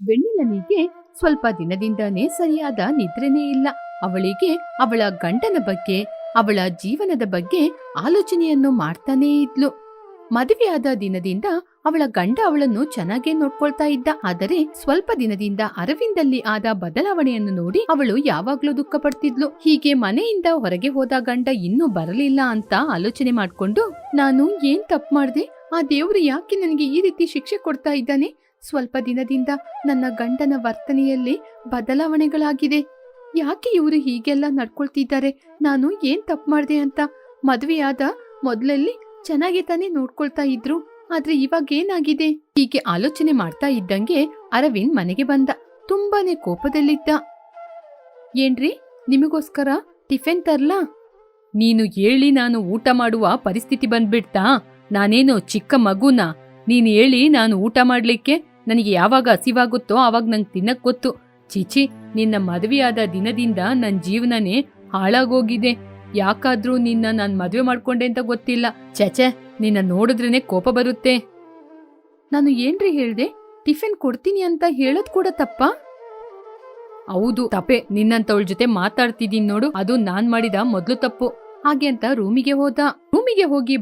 ವೆಣ್ಣಿಲನಿಗೆ ಸ್ವಲ್ಪ ದಿನದಿಂದಾನೇ ಸರಿಯಾದ ನಿದ್ರೆನೇ ಇಲ್ಲ. ಅವಳಿಗೆ ಅವಳ ಗಂಡನ ಬಗ್ಗೆ, ಅವಳ ಜೀವನದ ಬಗ್ಗೆ ಆಲೋಚನೆಯನ್ನು ಮಾಡ್ತಾನೇ ಇದ್ಲು. ಮದುವೆಯಾದ ದಿನದಿಂದ ಅವಳ ಗಂಡ ಅವಳನ್ನು ಚೆನ್ನಾಗೇ ನೋಡ್ಕೊಳ್ತಾ ಇದ್ದ. ಆದರೆ ಸ್ವಲ್ಪ ದಿನದಿಂದ ಅರವಿಂದಲ್ಲಿ ಆದ ಬದಲಾವಣೆಯನ್ನು ನೋಡಿ ಅವಳು ಯಾವಾಗ್ಲೂ ದುಃಖ ಪಡ್ತಿದ್ಲು ಹೀಗೆ ಮನೆಯಿಂದ ಹೊರಗೆ ಹೋದ ಗಂಡ ಇನ್ನೂ ಬರಲಿಲ್ಲ ಅಂತ ಆಲೋಚನೆ ಮಾಡ್ಕೊಂಡು, ನಾನು ಏನ್ ತಪ್ಪು ಮಾಡ್ದೆ? ಆ ದೇವ್ರು ಯಾಕೆ ನನಗೆ ಈ ರೀತಿ ಶಿಕ್ಷೆ ಕೊಡ್ತಾ ಇದ್ದಾನೆ? ಸ್ವಲ್ಪ ದಿನದಿಂದ ನನ್ನ ಗಂಡನ ವರ್ತನೆಯಲ್ಲಿ ಬದಲಾವಣೆಗಳಾಗಿದೆ ಯಾಕೆ ಇವರು ಹೀಗೆಲ್ಲ ನಡ್ಕೊಳ್ತಿದ್ದಾರೆ? ನಾನು ಏನ್ ತಪ್ಪು ಮಾಡಿದೆ ಅಂತ? ಮದುವೆಯಾದ ಮೊದಲಲ್ಲಿ ಚೆನ್ನಾಗಿ ತಾನೇ ನೋಡ್ಕೊಳ್ತಾ ಇದ್ರು. ಆದ್ರೆ ಇವಾಗ ಏನಾಗಿದೆ? ಹೀಗೆ ಆಲೋಚನೆ ಮಾಡ್ತಾ ಇದ್ದಂಗೆ ಅರವಿಂದ್ ಮನೆಗೆ ಬಂದ. ತುಂಬಾನೇ ಕೋಪದಲ್ಲಿದ್ದ. ಏನ್ರಿ? ನಿಮಗೋಸ್ಕರ ಟಿಫಿನ್ ತರ್ಲಾ? ನೀನು ಹೇಳಿ ನಾನು ಊಟ ಮಾಡುವ ಪರಿಸ್ಥಿತಿ ಬಂದ್ಬಿಡ್ತಾ? ನಾನೇನು ಚಿಕ್ಕ ಮಗುನ? ನೀನು ಹೇಳಿ ನಾನು ಊಟ ಮಾಡ್ಲಿಕ್ಕೆ ನನಗೆ ಯಾವಾಗ ಹಸಿವಾಗುತ್ತೋ ಆವಾಗ ನಂಗೆ ತಿನ್ನಕ್ ಗೊತ್ತು. ಚೀಚಿ, ನಿನ್ನ ಮದುವೆಯಾದ ದಿನದಿಂದ ನನ್ನ ಜೀವನನೇ ಹಾಳಾಗೋಗಿದೆ. ಯಾಕಾದ್ರೂ ನಿನ್ನ ನಾನ್ ಮದುವೆ ಮಾಡ್ಕೊಂಡೆ ಅಂತ ಗೊತ್ತಿಲ್ಲ. ಚಚೆ ನಿನ್ನ ನೋಡಿದ್ರೇನೆ ಕೋಪ ಬರುತ್ತೆ. ನಾನು ಏನ್ರಿ ಹೇಳ್ದೆ? ಟಿಫಿನ್ ಕೊಡ್ತೀನಿ ಅಂತ ಹೇಳೋದ್ ಕೂಡ ತಪ್ಪ? ಹೌದು, ತಪ್ಪೆ. ನಿನ್ನಂತವಳ ಜೊತೆ ಮಾತಾಡ್ತಿದ್ದೀನಿ ನೋಡು. ಅದು ನಾನ್ ಮಾಡಿದ ಮೊದ್ಲು ತಪ್ಪು. ಹಾಗೆ ಅಂತ ರೂಮಿಗೆ ಹೋದ. ರೂಮಿಗೆ ಹೋಗಿ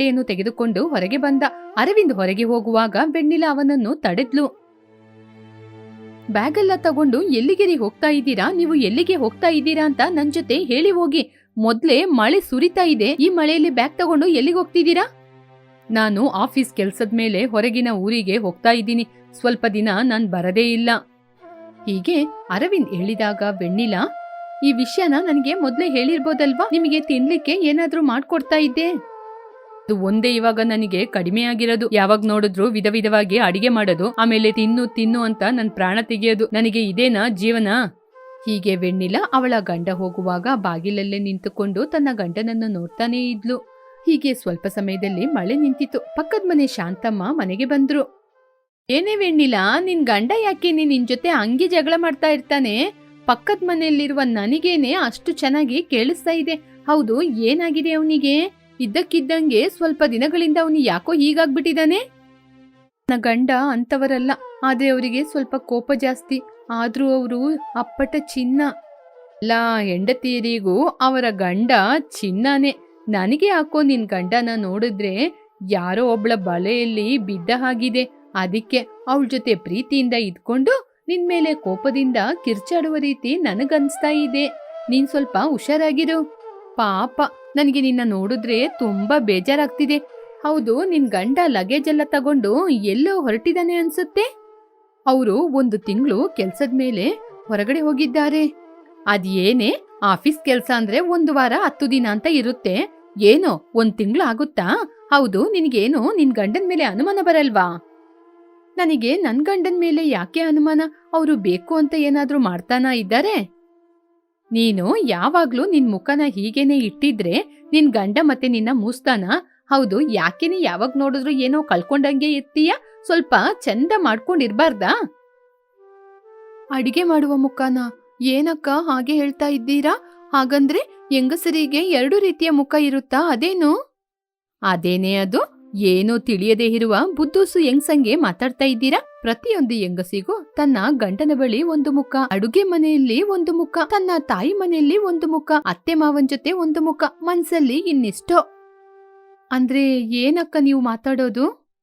ಬಟ್ಟೆಯನ್ನು ತೆಗೆದುಕೊಂಡು ಹೊರಗೆ ಬಂದ. ಅರವಿಂದ್ ಹೊರಗೆ ಹೋಗುವಾಗ ಬೆಣ್ಣಿಲ ಅವನನ್ನು ತಡೆದ್ಲು. ಬ್ಯಾಗೆಲ್ಲ ತಗೊಂಡು ಎಲ್ಲಿಗೆರಿ ಹೋಗ್ತಾ ಇದ್ದೀರಾ? ನೀವು ಎಲ್ಲಿಗೆ ಹೋಗ್ತಾ ಇದ್ದೀರಾ ಅಂತ ನನ್ ಜೊತೆ ಹೇಳಿ ಹೋಗಿ. ಮೊದ್ಲೇ ಮಳೆ ಸುರಿತಾ ಇದೆ. ಈ ಮಳೆಯಲ್ಲಿ ಬ್ಯಾಗ್ ತಗೊಂಡು ಎಲ್ಲಿಗೆ ಹೋಗ್ತಿದ್ದೀರಾ? ನಾನು ಆಫೀಸ್ ಕೆಲ್ಸದ ಮೇಲೆ ಹೊರಗಿನ ಊರಿಗೆ ಹೋಗ್ತಾ ಇದ್ದೀನಿ. ಸ್ವಲ್ಪ ದಿನ ನಾನ್ ಬರದೇ ಇಲ್ಲ. ಹೀಗೆ ಅರವಿಂದ್ ಹೇಳಿದಾಗ ಬೆಣ್ಣಿಲ ಈ ವಿಷಯನ ನನಗೆ ಮೊದ್ಲೇ ಹೇಳಿರ್ಬೋದಲ್ವಾ? ನಿಮಗೆ ತಿನ್ಲಿಕ್ಕೆ ಏನಾದ್ರೂ ಮಾಡ್ಕೊಡ್ತಾ ಇದ್ದೆ? ಅದು ಒಂದೇ ಇವಾಗ ನನಗೆ ಕಡಿಮೆ ಆಗಿರೋದು. ಯಾವಾಗ ನೋಡಿದ್ರು ವಿಧ ವಿಧವಾಗಿ ಅಡಿಗೆ ಮಾಡೋದು, ಆಮೇಲೆ ತಿನ್ನು ತಿನ್ನು ಅಂತ ನನ್ನ ಪ್ರಾಣ ತೆಗೆಯೋದು. ನನಗೆ ಇದೇನಾ ಜೀವನ? ಹೀಗೆ ವೆಣ್ಣಿಲ ಅವಳ ಗಂಡ ಹೋಗುವಾಗ ಬಾಗಿಲಲ್ಲೇ ನಿಂತುಕೊಂಡು ತನ್ನ ಗಂಡನನ್ನು ನೋಡ್ತಾನೇ ಇದ್ಲು. ಹೀಗೆ ಸ್ವಲ್ಪ ಸಮಯದಲ್ಲಿ ಮಳೆ ನಿಂತಿತು ಪಕ್ಕದ ಮನೆ ಶಾಂತಮ್ಮ ಮನೆಗೆ ಬಂದ್ರು. ಏನೇ ವೆಣ್ಣಿಲ, ನಿನ್ ಗಂಡ ಯಾಕೆ ನಿನ್ ಜೊತೆ ಹಂಗೆ ಜಗಳ ಮಾಡ್ತಾ ಇರ್ತಾನೆ? ಪಕ್ಕದ ಮನೆಯಲ್ಲಿರುವ ನನಗೇನೆ ಅಷ್ಟು ಚೆನ್ನಾಗಿ ಕೇಳಿಸ್ತಾ ಇದೆ. ಹೌದು, ಏನಾಗಿದೆ ಅವನಿಗೆ? ಇದ್ದಕ್ಕಿದ್ದಂಗೆ ಸ್ವಲ್ಪ ದಿನಗಳಿಂದ ಅವನು ಯಾಕೋ ಹೀಗಾಗ್ಬಿಟ್ಟಿದ್ದಾನೆ? ನನ್ನ ಗಂಡ ಅಂತವರಲ್ಲ, ಆದ್ರೆ ಅವರಿಗೆ ಸ್ವಲ್ಪ ಕೋಪ ಜಾಸ್ತಿ. ಆದ್ರೂ ಅವರು ಅಪ್ಪಟ ಚಿನ್ನ. ಎಲ್ಲ ಹೆಂಡತಿಯರಿಗೂ ಅವರ ಗಂಡ ಚಿನ್ನನೇ. ನನಗೆ ಯಾಕೋ ನಿನ್ ಗಂಡನ ನೋಡಿದ್ರೆ ಯಾರೋ ಒಬ್ಳ ಬಲೆಯಲ್ಲಿ ಬಿದ್ದ ಹಾಗಿದೆ. ಅದಕ್ಕೆ ಅವಳ ಜೊತೆ ಪ್ರೀತಿಯಿಂದ ಇದ್ಕೊಂಡು ನಿನ್ ಮೇಲೆ ಕೋಪದಿಂದ ಕಿರ್ಚಾಡುವ ರೀತಿ ನನಗನ್ಸ್ತಾ ಇದೆ. ನೀನ್ ಸ್ವಲ್ಪ ಹುಷಾರಾಗಿರು. ಪಾಪ. ನನಗೆ ನಿನ್ನ ನೋಡಿದ್ರೆ ತುಂಬಾ ಬೇಜಾರಾಗ್ತಿದೆ. ಹೌದು, ನಿನ್ ಗಂಡ ಲಗೇಜ್ ಎಲ್ಲ ತಗೊಂಡು ಎಲ್ಲೋ ಹೊರಟಿದಾನೆ ಅನ್ಸುತ್ತೆ? ಅವರು ಒಂದು ತಿಂಗಳು ಕೆಲ್ಸದ ಮೇಲೆ ಹೊರಗಡೆ ಹೋಗಿದ್ದಾರೆ. ಅದೇನೇ, ಆಫೀಸ್ ಕೆಲ್ಸ ಅಂದ್ರೆ ಒಂದು ವಾರ ಹತ್ತು ದಿನ ಅಂತ ಇರುತ್ತೆ. ಏನೋ, ಒಂದ್ ತಿಂಗಳು ಆಗುತ್ತಾ? ಹೌದು, ನಿನಗೇನು ನಿನ್ ಗಂಡನ ಮೇಲೆ ಅನುಮಾನ ಬರಲ್ವಾ? ನನಗೆ ನನ್ ಗಂಡನ ಮೇಲೆ ಯಾಕೆ ಅನುಮಾನ? ಅವರು ಬೇಕು ಅಂತ ಏನಾದ್ರೂ ಮಾಡ್ತಾನಾ ಇದ್ದಾರೆ? ನೀನು ಯಾವಾಗ್ಲೂ ನಿನ್ ಮುಖನ ಹೀಗೇನೆ ಇಟ್ಟಿದ್ರೆ ನಿನ್ ಗಂಡ ಮತ್ತೆ ನಿನ್ನ ಮೂಸ್ತಾನ? ಹೌದು ಯಾಕೆನೆ ಯಾವಾಗ ನೋಡಿದ್ರು ಏನೋ ಕಳ್ಕೊಂಡಂಗೆ ಇರ್ತೀಯ? ಸ್ವಲ್ಪ ಚಂದ ಮಾಡ್ಕೊಂಡಿರ್ಬಾರ್ದಾ? ಅಡಿಗೆ ಮಾಡುವ ಮುಖನ? ಏನಕ್ಕ ಹಾಗೆ ಹೇಳ್ತಾ ಇದ್ದೀರಾ? ಹಾಗಂದ್ರೆ ಹೆಂಗಸರಿಗೆ ಎರಡು ರೀತಿಯ ಮುಖ ಇರುತ್ತಾ ಅದೇನು? ಅದೇನೇ ಅದು? ಏನೋ ತಿಳಿಯದೇ ಇರುವ ಬುದ್ದೂಸು ಹೆಂಗ್ಸಂಗೆ ಮಾತಾಡ್ತಾ ಇದ್ದೀರಾ? ಪ್ರತಿಯೊಂದು ಹೆಂಗಸಿಗೂ ತನ್ನ ಗಂಡನ ಬಳಿ ಒಂದು ಮುಖ, ಅಡುಗೆ ಮನೆಯಲ್ಲಿ ಒಂದು ಮುಖ, ತನ್ನ ತಾಯಿ ಮನೆಯಲ್ಲಿ ಒಂದು ಮುಖ, ಅತ್ತೆ ಮಾವನ್ ಜೊತೆ ಒಂದು ಮುಖ, ಮನ್ಸಲ್ಲಿ ಇನ್ನಿಷ್ಟೋ. ಅಂದ್ರೆ ಏನಕ್ಕ ನೀವು ಮಾತಾಡೋದು?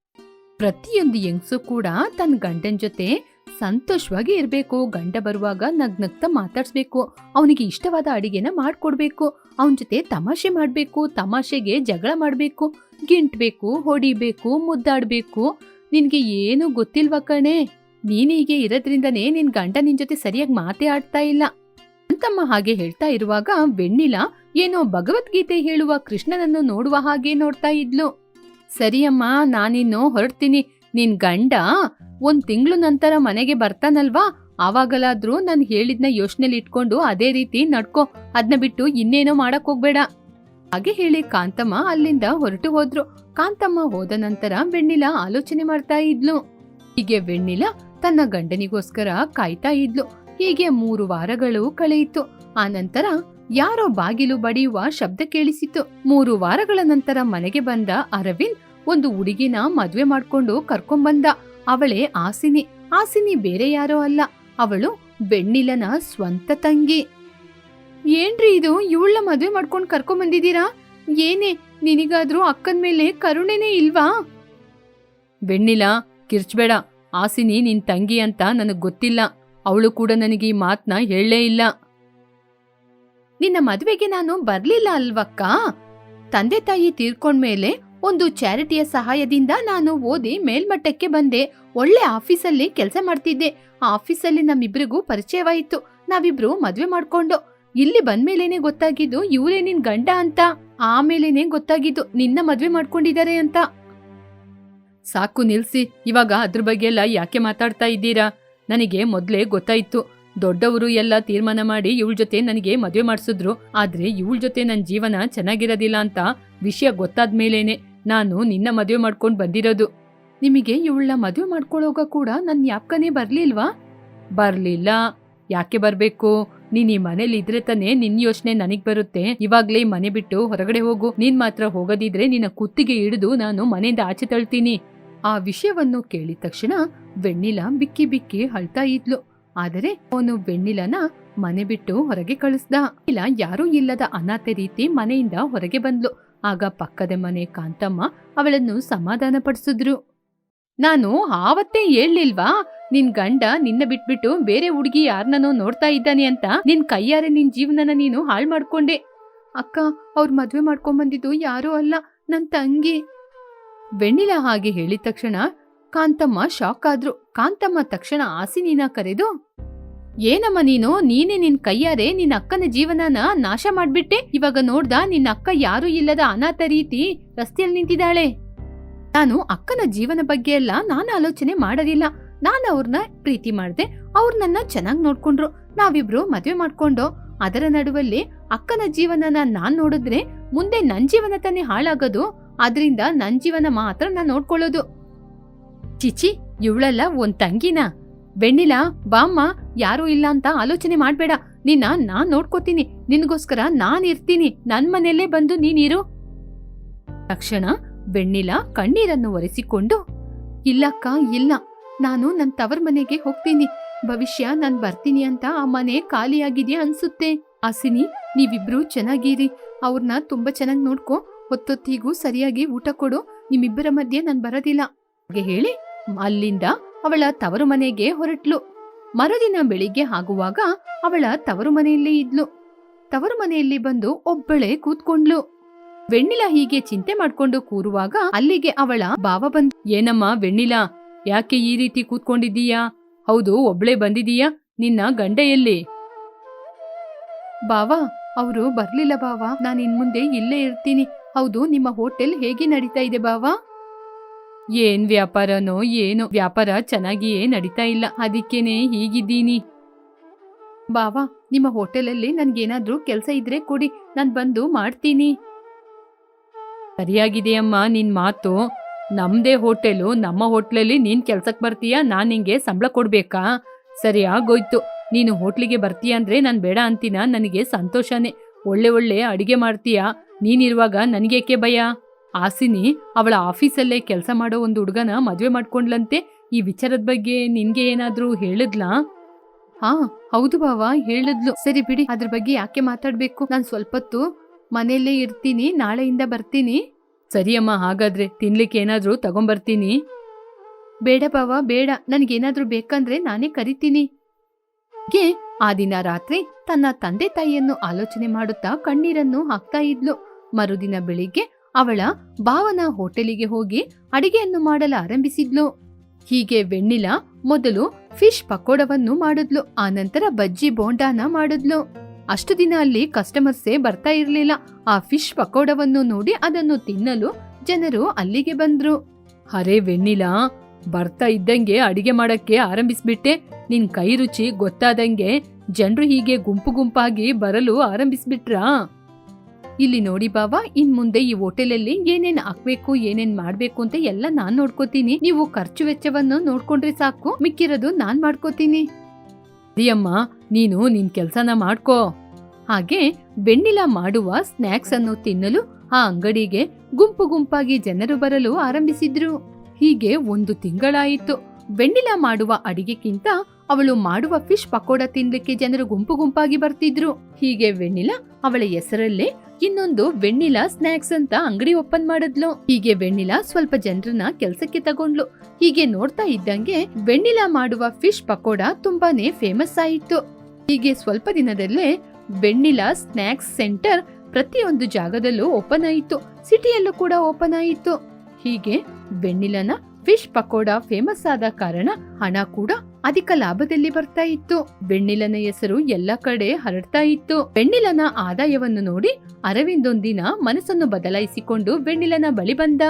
ಪ್ರತಿಯೊಂದು ಹೆಂಗಸು ಕೂಡ ತನ್ನ ಗಂಡನ ಜೊತೆ ಸಂತೋಷವಾಗಿ ಇರಬೇಕು. ಗಂಡ ಬರುವಾಗ ನಗ್ನಗ್ತ ಮಾತಾಡ್ಸ್ಬೇಕು. ಅವನಿಗೆ ಇಷ್ಟವಾದ ಅಡಿಗೆನ ಮಾಡ್ಕೊಡ್ಬೇಕು. ಅವನ ಜೊತೆ ತಮಾಷೆ ಮಾಡಬೇಕು, ತಮಾಷೆಗೆ ಜಗಳ ಮಾಡಬೇಕು, ಗಿಂಟ್ಬೇಕು, ಹೊಡಿಬೇಕು, ಮುದ್ದಾಡಬೇಕು. ನಿನಗೆ ಏನು ಗೊತ್ತಿಲ್ವಾ ಕಣೆ? ನೀನೀಗೆ ಇರೋದ್ರಿಂದನೇ ನಿನ್ ಗಂಡ ನಿನ್ ಜೊತೆ ಸರಿಯಾಗಿ ಮಾತೇ ಆಡ್ತಾ ಇಲ್ಲ. ಅಂತಮ್ಮ ಹಾಗೆ ಹೇಳ್ತಾ ಇರುವಾಗ ವೆಣ್ಣಿಲ ಏನೋ ಭಗವದ್ಗೀತೆ ಹೇಳುವ ಕೃಷ್ಣನನ್ನು ನೋಡುವ ಹಾಗೆ ನೋಡ್ತಾ ಇದ್ಲು. ಸರಿಯಮ್ಮ, ನಾನಿನ್ನು ಹೊರಡ್ತೀನಿ. ನಿನ್ ಗಂಡ ಒಂದ್ ತಿಂಗಳು ನಂತರ ಮನೆಗೆ ಬರ್ತಾನಲ್ವಾ? ಆವಾಗಲಾದ್ರೂ ನಾನು ಹೇಳಿದ್ನ ಯೋಚನೆಲಿ ಇಟ್ಕೊಂಡು ಅದೇ ರೀತಿ ನಡ್ಕೋ. ಅದ್ನ ಬಿಟ್ಟು ಇನ್ನೇನೋ ಮಾಡಕ್ ಹೋಗ್ಬೇಡ. ಹಾಗೆ ಹೇಳಿ ಕಾಂತಮ್ಮ ಅಲ್ಲಿಂದ ಹೊರಟು ಹೋದ್ರು. ಕಾಂತಮ್ಮ ಹೋದ ನಂತರ ಬೆಣ್ಣಿಲ ಆಲೋಚನೆ ಮಾಡ್ತಾ ಇದ್ಲು. ಹೀಗೆ ಬೆಣ್ಣಿಲ ತನ್ನ ಗಂಡನಿಗೋಸ್ಕರ ಕಾಯ್ತಾ ಇದ್ಲು. ಹೀಗೆ ಮೂರು ವಾರಗಳು ಕಳೆಯಿತು. ಆ ನಂತರ ಯಾರೋ ಬಾಗಿಲು ಬಡಿಯುವ ಶಬ್ದ ಕೇಳಿಸಿತು ಮೂರು ವಾರಗಳ ನಂತರ ಮನೆಗೆ ಬಂದ ಅರವಿಂದ್ ಒಂದು ಹುಡುಗಿನ ಮದ್ವೆ ಮಾಡ್ಕೊಂಡು ಕರ್ಕೊಂಬಂದ. ಅವಳೇ ಆಸಿನಿ. ಆಸಿನಿ ಬೇರೆ ಯಾರೋ ಅಲ್ಲ. ಅವಳು ಬೆಣ್ಣಿಲನ ಸ್ವಂತ ತಂಗಿ. ಏನ್ರಿ ಇದು? ಇವಳ ಮದುವೆ ಮಾಡ್ಕೊಂಡು ಕರ್ಕೊಂಡ್ ಬಂದಿದ್ದೀರಾ? ಏನೇ, ನಿನಗಾದ್ರೂ ಅಕ್ಕನ ಮೇಲೆ ಕರುಣೆನೇ ಇಲ್ವಾ? ಬೆಣ್ಣಿಲ ಕಿರ್ಚ್ಬೇಡ. ಆಸಿನಿ ನಿನ್ ತಂಗಿ ಅಂತ ನನಗ್ ಗೊತ್ತಿಲ್ಲ. ಅವಳು ಕೂಡ ನನಗೆ ಈ ಮಾತ್ನ ಹೇಳಲೇ ಇಲ್ಲ. ನಿನ್ನ ಮದುವೆಗೆ ನಾನು ಬರ್ಲಿಲ್ಲ ಅಲ್ವಕ್ಕ? ತಂದೆ ತಾಯಿ ತೀರ್ಕೊಂಡ್ಮೇಲೆ ಒಂದು ಚಾರಿಟಿಯ ಸಹಾಯದಿಂದ ನಾನು ಓದಿ ಮೇಲ್ಮಟ್ಟಕ್ಕೆ ಬಂದೆ. ಒಳ್ಳೆ ಆಫೀಸಲ್ಲಿ ಕೆಲಸ ಮಾಡ್ತಿದ್ದೆ. ಆ ಆಫೀಸಲ್ಲಿ ನಮ್ಮಿಬ್ರಿಗೂ ಪರಿಚಯವಾಯಿತು. ನಾವಿಬ್ರು ಮದ್ವೆ ಮಾಡ್ಕೊಂಡು. ಇಲ್ಲಿ ಬಂದ್ಮೇಲೇನೆ ಗೊತ್ತಾಗಿದ್ದು ಇವರೇ ನಿನ್ ಗಂಡ ಅಂತ. ಆಮೇಲೇನೆ ಗೊತ್ತಾಗಿದ್ದು ನಿನ್ನ ಮದ್ವೆ ಮಾಡ್ಕೊಂಡಿದ್ದಾರೆ ಅಂತ. ಸಾಕು ನಿಲ್ಸಿ, ಇವಾಗ ಅದ್ರ ಬಗ್ಗೆ ಎಲ್ಲ ಯಾಕೆ ಮಾತಾಡ್ತಾ ಇದ್ದೀರಾ? ನನಗೆ ಮೊದ್ಲೇ ಗೊತ್ತಾಯ್ತು. ದೊಡ್ಡವರು ಎಲ್ಲ ತೀರ್ಮಾನ ಮಾಡಿ ಇವಳ ಜೊತೆ ನನಗೆ ಮದುವೆ ಮಾಡಿಸಿದ್ರು, ಆದ್ರೆ ಇವಳ ಜೊತೆ ನನ್ನ ಜೀವನ ಚೆನ್ನಾಗಿರೋದಿಲ್ಲ ಅಂತ ವಿಷಯ ಗೊತ್ತಾದ ಮೇಲೇನೆ ನಾನು ನಿನ್ನ ಮದುವೆ ಮಾಡ್ಕೊಂಡು ಬಂದಿರೋದು. ನಿಮಗೆ ಇವಳನ್ನ ಮದುವೆ ಮಾಡ್ಕೊಳ್ಳೋಗ ಕೂಡ ನನ್ನ ಯಾಪ್ಕನೇ ಬರ್ಲಿಲ್ವಾ? ಬರ್ಲಿಲ್ಲ. ಯಾಕೆ ಬರ್ಬೇಕು? ನೀನ್ ಈ ಮನೇಲಿ ಇದ್ರೆ ತಾನೇ ನಿನ್ ಯೋಚನೆ ನನಗ್ ಬರುತ್ತೆ. ಇವಾಗ್ಲೇ ಮನೆ ಬಿಟ್ಟು ಹೊರಗಡೆ ಹೋಗು. ನೀನ್ ಮಾತ್ರ ಹೋಗೋದಿದ್ರೆ ನಿನ್ನ ಕುತ್ತಿಗೆ ಹಿಡಿದು ನಾನು ಮನೆಯಿಂದ ಆಚೆ ತಳ್ತೀನಿ. ಆ ವಿಷಯವನ್ನು ಕೇಳಿದ ತಕ್ಷಣ ವೆಣ್ಣಿಲ ಬಿಕ್ಕಿ ಬಿಕ್ಕಿ ಅಳ್ತಾ ಇದ್ಲು. ಆದರೆ ಅವನು ಬೆಣ್ಣಿಲನ ಮನೆ ಬಿಟ್ಟು ಹೊರಗೆ ಕಳಿಸ್ದ. ಇಲ್ಲ, ಯಾರೂ ಇಲ್ಲದ ಅನಾಥ ರೀತಿ ಮನೆಯಿಂದ ಹೊರಗೆ ಬಂದ್ಲು. ಆಗ ಪಕ್ಕದ ಮನೆ ಕಾಂತಮ್ಮ ಅವಳನ್ನು ಸಮಾಧಾನ ಪಡಿಸಿದ್ರು ನಾನು ಆವತ್ತೇ ಹೇಳ್ಲಿಲ್ವಾ? ನಿನ್ ಗಂಡ ನಿನ್ನ ಬಿಟ್ಬಿಟ್ಟು ಬೇರೆ ಹುಡುಗಿ ಯಾರನ್ನೋ ನೋಡ್ತಾ ಇದ್ದಾನೆ ಅಂತ ನಿನ್ ಕೈಯಾರೆ ನಿನ್ ಜೀವನನ ನೀನು ಹಾಳು ಮಾಡ್ಕೊಂಡೆ. ಅಕ್ಕ, ಅವ್ರ ಮದ್ವೆ ಮಾಡ್ಕೊಂಬಂದಿದ್ದು ಯಾರೂ ಅಲ್ಲ, ನನ್ ತಂಗಿ. ಬೆಣ್ಣಿಲ ಹಾಗೆ ಹೇಳಿದ ತಕ್ಷಣ ಕಾಂತಮ್ಮ ಶಾಕ್ ಆದ್ರು. ಕಾಂತಮ್ಮ ತಕ್ಷಣ ಆಸಿನಿನ ಕರೆದು ಏನಮ್ಮ ನೀನು? ನೀನೇ ನಿನ್ ಕೈಯಾರೆ ನಿನ್ನ ಅಕ್ಕನ ಜೀವನನ ನಾಶ ಮಾಡ್ಬಿಟ್ಟೆ? ಇವಾಗ ನೋಡ್ದ ನಿನ್ನ ಅಕ್ಕ ಯಾರೂ ಇಲ್ಲದ ಅನಾಥ ರೀತಿ ರಸ್ತೆಯಲ್ಲಿ ನಿಂತಿದ್ದಾಳೆ. ನಾನು ಅಕ್ಕನ ಜೀವನ ಬಗ್ಗೆ ಎಲ್ಲ ನಾನು ಆಲೋಚನೆ ಮಾಡೋದಿಲ್ಲ. ನಾನು ಅವ್ರನ್ನ ಪ್ರೀತಿ ಮಾಡ್ದೆ. ಅವ್ರು ನನ್ನ ಚೆನ್ನಾಗಿ ನೋಡ್ಕೊಂಡ್ರು. ನಾವಿಬ್ರು ಮದುವೆ ಮಾಡ್ಕೊಂಡು. ಅದರ ನಡುವಲ್ಲಿ ಅಕ್ಕನ ಜೀವನನ ನಾನ್ ನೋಡಿದ್ರೆ ಮುಂದೆ ನನ್ ಜೀವನ ತಾನೇ ಹಾಳಾಗೋದು. ಅದರಿಂದ ನನ್ ಜೀವನ ಮಾತ್ರ ನಾನ್ ನೋಡ್ಕೊಳ್ಳೋದು. ಚಿಚಿ, ಇವಳಲ್ಲ ಒಂದ್ ತಂಗಿನ? ಬೆಣ್ಣಿಲ, ಬಾಮ್ಮ ಯಾರೂ ಇಲ್ಲ ಅಂತ ಆಲೋಚನೆ ಮಾಡ್ಬೇಡ. ನಿನ್ನ ನಾನ್ ನೋಡ್ಕೋತೀನಿ. ನಿನ್ಗೋಸ್ಕರ ನಾನ್ ಇರ್ತೀನಿ. ನನ್ ಮನೆಯಲ್ಲೇ ಬಂದು ನೀನಿರು. ತಕ್ಷಣ ಬೆಣ್ಣಿಲ ಕಣ್ಣೀರನ್ನು ಒರೆಸಿಕೊಂಡು, ಇಲ್ಲಕ್ಕ, ಇಲ್ಲ. ನಾನು ನನ್ ತವರ್ ಮನೆಗೆ ಹೋಗ್ತೀನಿ. ಭವಿಷ್ಯ ನಾನ್ ಬರ್ತೀನಿ ಅಂತ ಆ ಮನೆ ಖಾಲಿಯಾಗಿದ್ಯಾ ಅನ್ಸುತ್ತೆ. ಹಸಿನಿ, ನೀವಿಬ್ರು ಚೆನ್ನಾಗಿರಿ. ಅವ್ರನ್ನ ತುಂಬಾ ಚೆನ್ನಾಗಿ ನೋಡ್ಕೊ. ಹೊತ್ತೊತ್ತಿಗೂ ಸರಿಯಾಗಿ ಊಟ ಕೊಡು. ನಿಮ್ಮಿಬ್ಬರ ಮಧ್ಯೆ ನಾನ್ ಬರೋದಿಲ್ಲ. ಹಾಗೆ ಹೇಳಿ, ಅಲ್ಲಿಂದ ಅವಳ ತವರು ಮನೆಗೆ ಹೊರಟ್ಲು. ಮರುದಿನ ಬೆಳಿಗ್ಗೆ ಆಗುವಾಗ ಅವಳ ತವರು ಮನೆಯಲ್ಲೇ ಇದ್ಲು. ತವರು ಮನೆಯಲ್ಲಿ ಬಂದು ಒಬ್ಬಳೇ ಕೂತ್ಕೊಂಡ್ಲು. ವೆಣ್ಣಿಲ ಹೀಗೆ ಚಿಂತೆ ಮಾಡ್ಕೊಂಡು ಕೂರುವಾಗ ಅಲ್ಲಿಗೆ ಅವಳ ಭಾವ ಬಂದ್, ಏನಮ್ಮ ವೆಣ್ಣಿಲ, ಯಾಕೆ ಈ ರೀತಿ ಕೂತ್ಕೊಂಡಿದ್ದೀಯಾ? ಹೌದು, ಒಬ್ಳೆ ಬಂದಿದೀಯಾ ನಿನ್ನ ಗಂಡೆಯಲ್ಲಿ. ಬಾವಾ ಅವರು ಬರ್ಲಿಲ್ಲ ಬಾವಾ ನಾನು ಇನ್ಮುಂದೆ ಇಲ್ಲೇ ಇರ್ತೀನಿ. ಹೌದು, ನಿಮ್ಮ ಹೋಟೆಲ್ ಹೇಗೆ ನಡೀತಾ ಇದೆ ಬಾವಾ ಏನ್ ವ್ಯಾಪಾರನೋ ಏನು, ವ್ಯಾಪಾರ ಚೆನ್ನಾಗಿಯೇ ನಡೀತಾ ಇಲ್ಲ. ಅದಕ್ಕೇನೆ ಹೀಗಿದ್ದೀನಿ. ಬಾವಾ, ನಿಮ್ಮ ಹೋಟೆಲಲ್ಲಿ ನನ್ಗೇನಾದ್ರೂ ಕೆಲಸ ಇದ್ರೆ ಕೊಡಿ. ನಾನು ಬಂದು ಮಾಡ್ತೀನಿ. ಸರಿಯಾಗಿದೆಯಮ್ಮ ನಿನ್ ಮಾತು. ನಮ್ದೇ ಹೋಟೆಲು, ನಮ್ಮ ಹೋಟ್ಲಲ್ಲಿ ನೀನ್ ಕೆಲ್ಸಕ್ ಬರ್ತೀಯಾ? ನಾನು ನಿಂಗೆ ಸಂಬಳ ಕೊಡ್ಬೇಕಾ? ಸರಿ, ಆಗೋಯ್ತು. ನೀನು ಹೋಟ್ಲಿಗೆ ಬರ್ತೀಯ ಅಂದ್ರೆ ನಾನು ಬೇಡ ಅಂತೀನ? ನನಗೆ ಸಂತೋಷನೇ. ಒಳ್ಳೆ ಒಳ್ಳೆ ಅಡಿಗೆ ಮಾಡ್ತೀಯಾ? ನೀನಿರುವಾಗ ನನಗೇಕೆ ಭಯ? ಆಸಿನಿ ಅವಳ ಆಫೀಸಲ್ಲೇ ಕೆಲಸ ಮಾಡೋ ಒಂದು ಹುಡುಗನ ಮದುವೆ ಮಾಡ್ಕೊಂಡ್ಲಂತೆ ಈ ವಿಚಾರದ ಬಗ್ಗೆ ನಿನ್ಗೆ ಏನಾದ್ರೂ ಹೇಳಿದ್ಲಾ? ಹಾ, ಹೌದು ಬಾವ ಹೇಳಿದ್ಲು. ಸರಿ ಬಿಡಿ, ಅದ್ರ ಬಗ್ಗೆ ಯಾಕೆ ಮಾತಾಡ್ಬೇಕು? ನಾನು ಸ್ವಲ್ಪತ್ತು ಮನೆಯಲ್ಲೇ ಇರ್ತೀನಿ, ನಾಳೆಯಿಂದ ಬರ್ತೀನಿ. ಸರಿ ಅಮ್ಮ, ಹಾಗಾದ್ರೆ ತಿನ್ಲಿಕ್ಕೆ ಏನಾದ್ರೂ ತಗೊಂಬರ್ತೀನಿ. ಬೇಡ ಬಾವ ಬೇಡ. ನನಗೇನಾದ್ರೂ ಬೇಕಂದ್ರೆ ನಾನೇ ಕರಿತೀನಿ. ಆ ದಿನ ರಾತ್ರಿ ತನ್ನ ತಂದೆ ತಾಯಿಯನ್ನು ಆಲೋಚನೆ ಮಾಡುತ್ತಾ ಕಣ್ಣೀರನ್ನು ಹಾಕ್ತಾ ಇದ್ಲು. ಮರುದಿನ ಬೆಳಿಗ್ಗೆ ಅವಳ ಭಾವನ ಹೋಟೆಲಿಗೆ ಹೋಗಿ ಅಡಿಗೆಯನ್ನು ಮಾಡಲು ಆರಂಭಿಸಿದ್ಲು. ಹೀಗೆ ವೆಣ್ಣಿಲ ಮೊದಲು ಫಿಶ್ ಪಕೋಡವನ್ನು ಮಾಡಿದ್ಲು. ಆನಂತರ ಬಜ್ಜಿ ಬೋಂಡಾನ ಮಾಡಿದ್ಲು. ಅಷ್ಟು ದಿನ ಅಲ್ಲಿ ಕಸ್ಟಮರ್ಸೇ ಬರ್ತಾ ಇರಲಿಲ್ಲ. ಆ ಫಿಶ್ ಪಕೋಡವನ್ನು ನೋಡಿ ಅದನ್ನು ತಿನ್ನಲು ಜನರು ಅಲ್ಲಿಗೆ ಬಂದ್ರು. ಅರೆ ವೆಣ್ಣಿಲ, ಬರ್ತಾ ಇದ್ದಂಗೆ ಅಡಿಗೆ ಮಾಡಕ್ಕೆ ಆರಂಭಿಸ್ಬಿಟ್ಟೆ. ನಿನ್ ಕೈ ರುಚಿ ಗೊತ್ತಾದಂಗೆ ಜನರು ಹೀಗೆ ಗುಂಪು ಗುಂಪಾಗಿ ಬರಲು ಆರಂಭಿಸ್ಬಿಟ್ರಾ? ಇಲ್ಲಿ ನೋಡಿ ಬಾವ, ಇನ್ ಮುಂದೆ ಈ ಹೋಟೆಲಲ್ಲಿ ಏನೇನ್ ಹಾಕ್ಬೇಕು, ಏನೇನ್ ಮಾಡ್ಬೇಕು ಅಂತ ಎಲ್ಲ ನಾನ್ ನೋಡ್ಕೋತೀನಿ. ನೀವು ಖರ್ಚು ವೆಚ್ಚವನ್ನು ನೋಡ್ಕೊಂಡ್ರೆ ಸಾಕು, ಮಿಕ್ಕಿರೋದು ನಾನ್ ಮಾಡ್ಕೋತೀನಿ. ಅಮ್ಮ ನೀನು ನಿನ್ ಕೆಲ್ಸನ ಮಾಡ್ಕೋ. ಹಾಗೆ ಬೆಣ್ಣಿಲ ಮಾಡುವ ಸ್ನ್ಯಾಕ್ಸ್ ಅನ್ನು ತಿನ್ನಲು ಆ ಅಂಗಡಿಗೆ ಗುಂಪು ಗುಂಪಾಗಿ ಜನರು ಬರಲು ಆರಂಭಿಸಿದ್ರು. ಹೀಗೆ ಒಂದು ತಿಂಗಳಾಯಿತು. ಬೆಣ್ಣಿಲ ಮಾಡುವ ಅಡಿಗೆಕ್ಕಿಂತ ಅವಳು ಮಾಡುವ ಫಿಶ್ ಪಕೋಡ ತಿನ್ಲಿಕ್ಕೆ ಜನರು ಗುಂಪು ಗುಂಪಾಗಿ ಬರ್ತಿದ್ರು. ಹೀಗೆ ವೆಣ್ಣಿಲಾ ಅವಳ ಹೆಸರಲ್ಲೇ ಇನ್ನೊಂದು ವೆಣ್ಣಿಲಾ ಸ್ನಾಕ್ಸ್ ಅಂತ ಅಂಗಡಿ ಓಪನ್ ಮಾಡಿದ್ಲು. ಹೀಗೆ ವೆಣ್ಣಿಲಾ ಸ್ವಲ್ಪ ಜನರನ್ನ ಕೆಲ್ಸಕ್ಕೆ ತಗೊಂಡ್ಲು ಹೀಗೆ ನೋಡ್ತಾ ಇದ್ದಂಗೆ ವೆಣ್ಣಿಲಾ ಮಾಡುವ ಫಿಶ್ ಪಕೋಡ ತುಂಬಾನೇ ಫೇಮಸ್ ಆಯಿತು. ಹೀಗೆ ಸ್ವಲ್ಪ ದಿನದಲ್ಲೇ ವೆಣ್ಣಿಲಾ ಸ್ನಾಕ್ಸ್ ಸೆಂಟರ್ ಪ್ರತಿಯೊಂದು ಜಾಗದಲ್ಲೂ ಓಪನ್ ಆಯಿತು. ಸಿಟಿಯಲ್ಲೂ ಕೂಡ ಓಪನ್ ಆಯಿತು. ಹೀಗೆ ವೆಣ್ಣಿಲನ ಫಿಶ್ ಪಕೋಡ ಫೇಮಸ್ ಆದ ಕಾರಣ ಹಣ ಕೂಡ ಅಧಿಕ ಲಾಭದಲ್ಲಿ ಬರ್ತಾ ಇತ್ತು. ಬೆಣ್ಣಿಲನ ಹೆಸರು ಎಲ್ಲ ಕಡೆ ಹರಡ್ತಾ ಇತ್ತು. ಬೆಣ್ಣಿಲನ ಆದಾಯವನ್ನು ನೋಡಿ ಅರವಿಂದ್ ಒಂದಿನ ಮನಸ್ಸನ್ನು ಬದಲಾಯಿಸಿಕೊಂಡು ಬೆಣ್ಣಿಲನ ಬಳಿ ಬಂದ.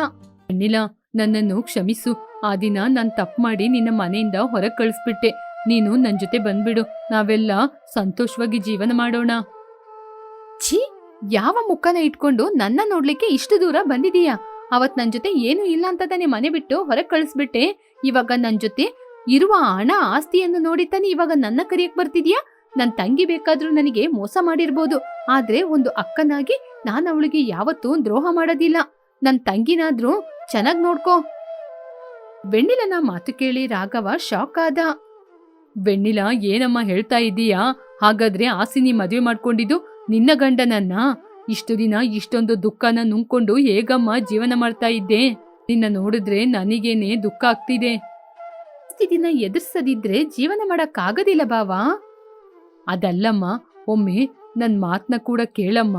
ಬೆಣ್ಣಿಲ, ನನ್ನನ್ನು ಕ್ಷಮಿಸು. ಆ ದಿನ ನಾನ್ ತಪ್ಪು ಮಾಡಿ ನಿನ್ನ ಮನೆಯಿಂದ ಹೊರಗ್ ಕಳಿಸ್ಬಿಟ್ಟೆ. ನೀನು ನನ್ ಜೊತೆ ಬಂದ್ಬಿಡು. ನಾವೆಲ್ಲ ಸಂತೋಷವಾಗಿ ಜೀವನ ಮಾಡೋಣ. ಛೀ, ಯಾವ ಮುಖನ ಇಟ್ಕೊಂಡು ನನ್ನ ನೋಡ್ಲಿಕ್ಕೆ ಇಷ್ಟು ದೂರ ಬಂದಿದೀಯಾ? ಅವತ್ ನನ್ ಜೊತೆ ಏನು ಇಲ್ಲ ಅಂತ ನೀ ಮನೆ ಬಿಟ್ಟು ಹೊರಗೆ ಕಳಿಸ್ಬಿಟ್ಟೆ. ಇವಾಗ ನನ್ ಜೊತೆ ಇರುವ ಹಣ ಆಸ್ತಿಯನ್ನು ನೋಡಿ ತಾನೇ ಇವಾಗ ನನ್ನ ಕರಿಯಕ್ ಬರ್ತಿದ್ಯಾ? ನನ್ ತಂಗಿ ಬೇಕಾದ್ರೂ ನನಗೆ ಮೋಸ ಮಾಡಿರ್ಬೋದು. ಆದ್ರೆ ಒಂದು ಅಕ್ಕನಾಗಿ ನಾನ್ ಅವಳಿಗೆ ಯಾವತ್ತೂ ದ್ರೋಹ ಮಾಡೋದಿಲ್ಲ. ನನ್ ತಂಗಿನಾದ್ರೂ ಚೆನ್ನಾಗ್ ನೋಡ್ಕೋ. ಬೆಣ್ಣಿಲನ ಮಾತು ಕೇಳಿ ರಾಘವ ಶಾಕ್ ಆದ. ಬೆಣ್ಣಿಲ ಏನಮ್ಮ ಹೇಳ್ತಾ ಇದ್ದೀಯಾ ಹಾಗಾದ್ರೆ ಆಸಿನಿ ಮದುವೆ ಮಾಡ್ಕೊಂಡಿದ್ದು ನಿನ್ನ ಗಂಡನನ್ನ? ಇಷ್ಟು ದಿನ ಇಷ್ಟೊಂದು ದುಃಖನ ನುಂಗ್ಕೊಂಡು ಹೇಗಮ್ಮ ಜೀವನ ಮಾಡ್ತಾ ಇದ್ದೆ? ನಿನ್ನ ನೋಡಿದ್ರೆ ನನಗೇನೆ ದುಃಖ ಆಗ್ತಿದೆ. ಪರಿಸ್ಥಿತಿನ ಎದುರ್ಸದಿದ್ರೆ ಜೀವನ ಮಾಡಕ್ಕಾಗದಿಲ್ಲ ಬಾವಾ. ಅದಲ್ಲಮ್ಮ, ಒಮ್ಮೆ ನನ್ ಮಾತ್ನ ಕೂಡ ಕೇಳಮ್ಮ.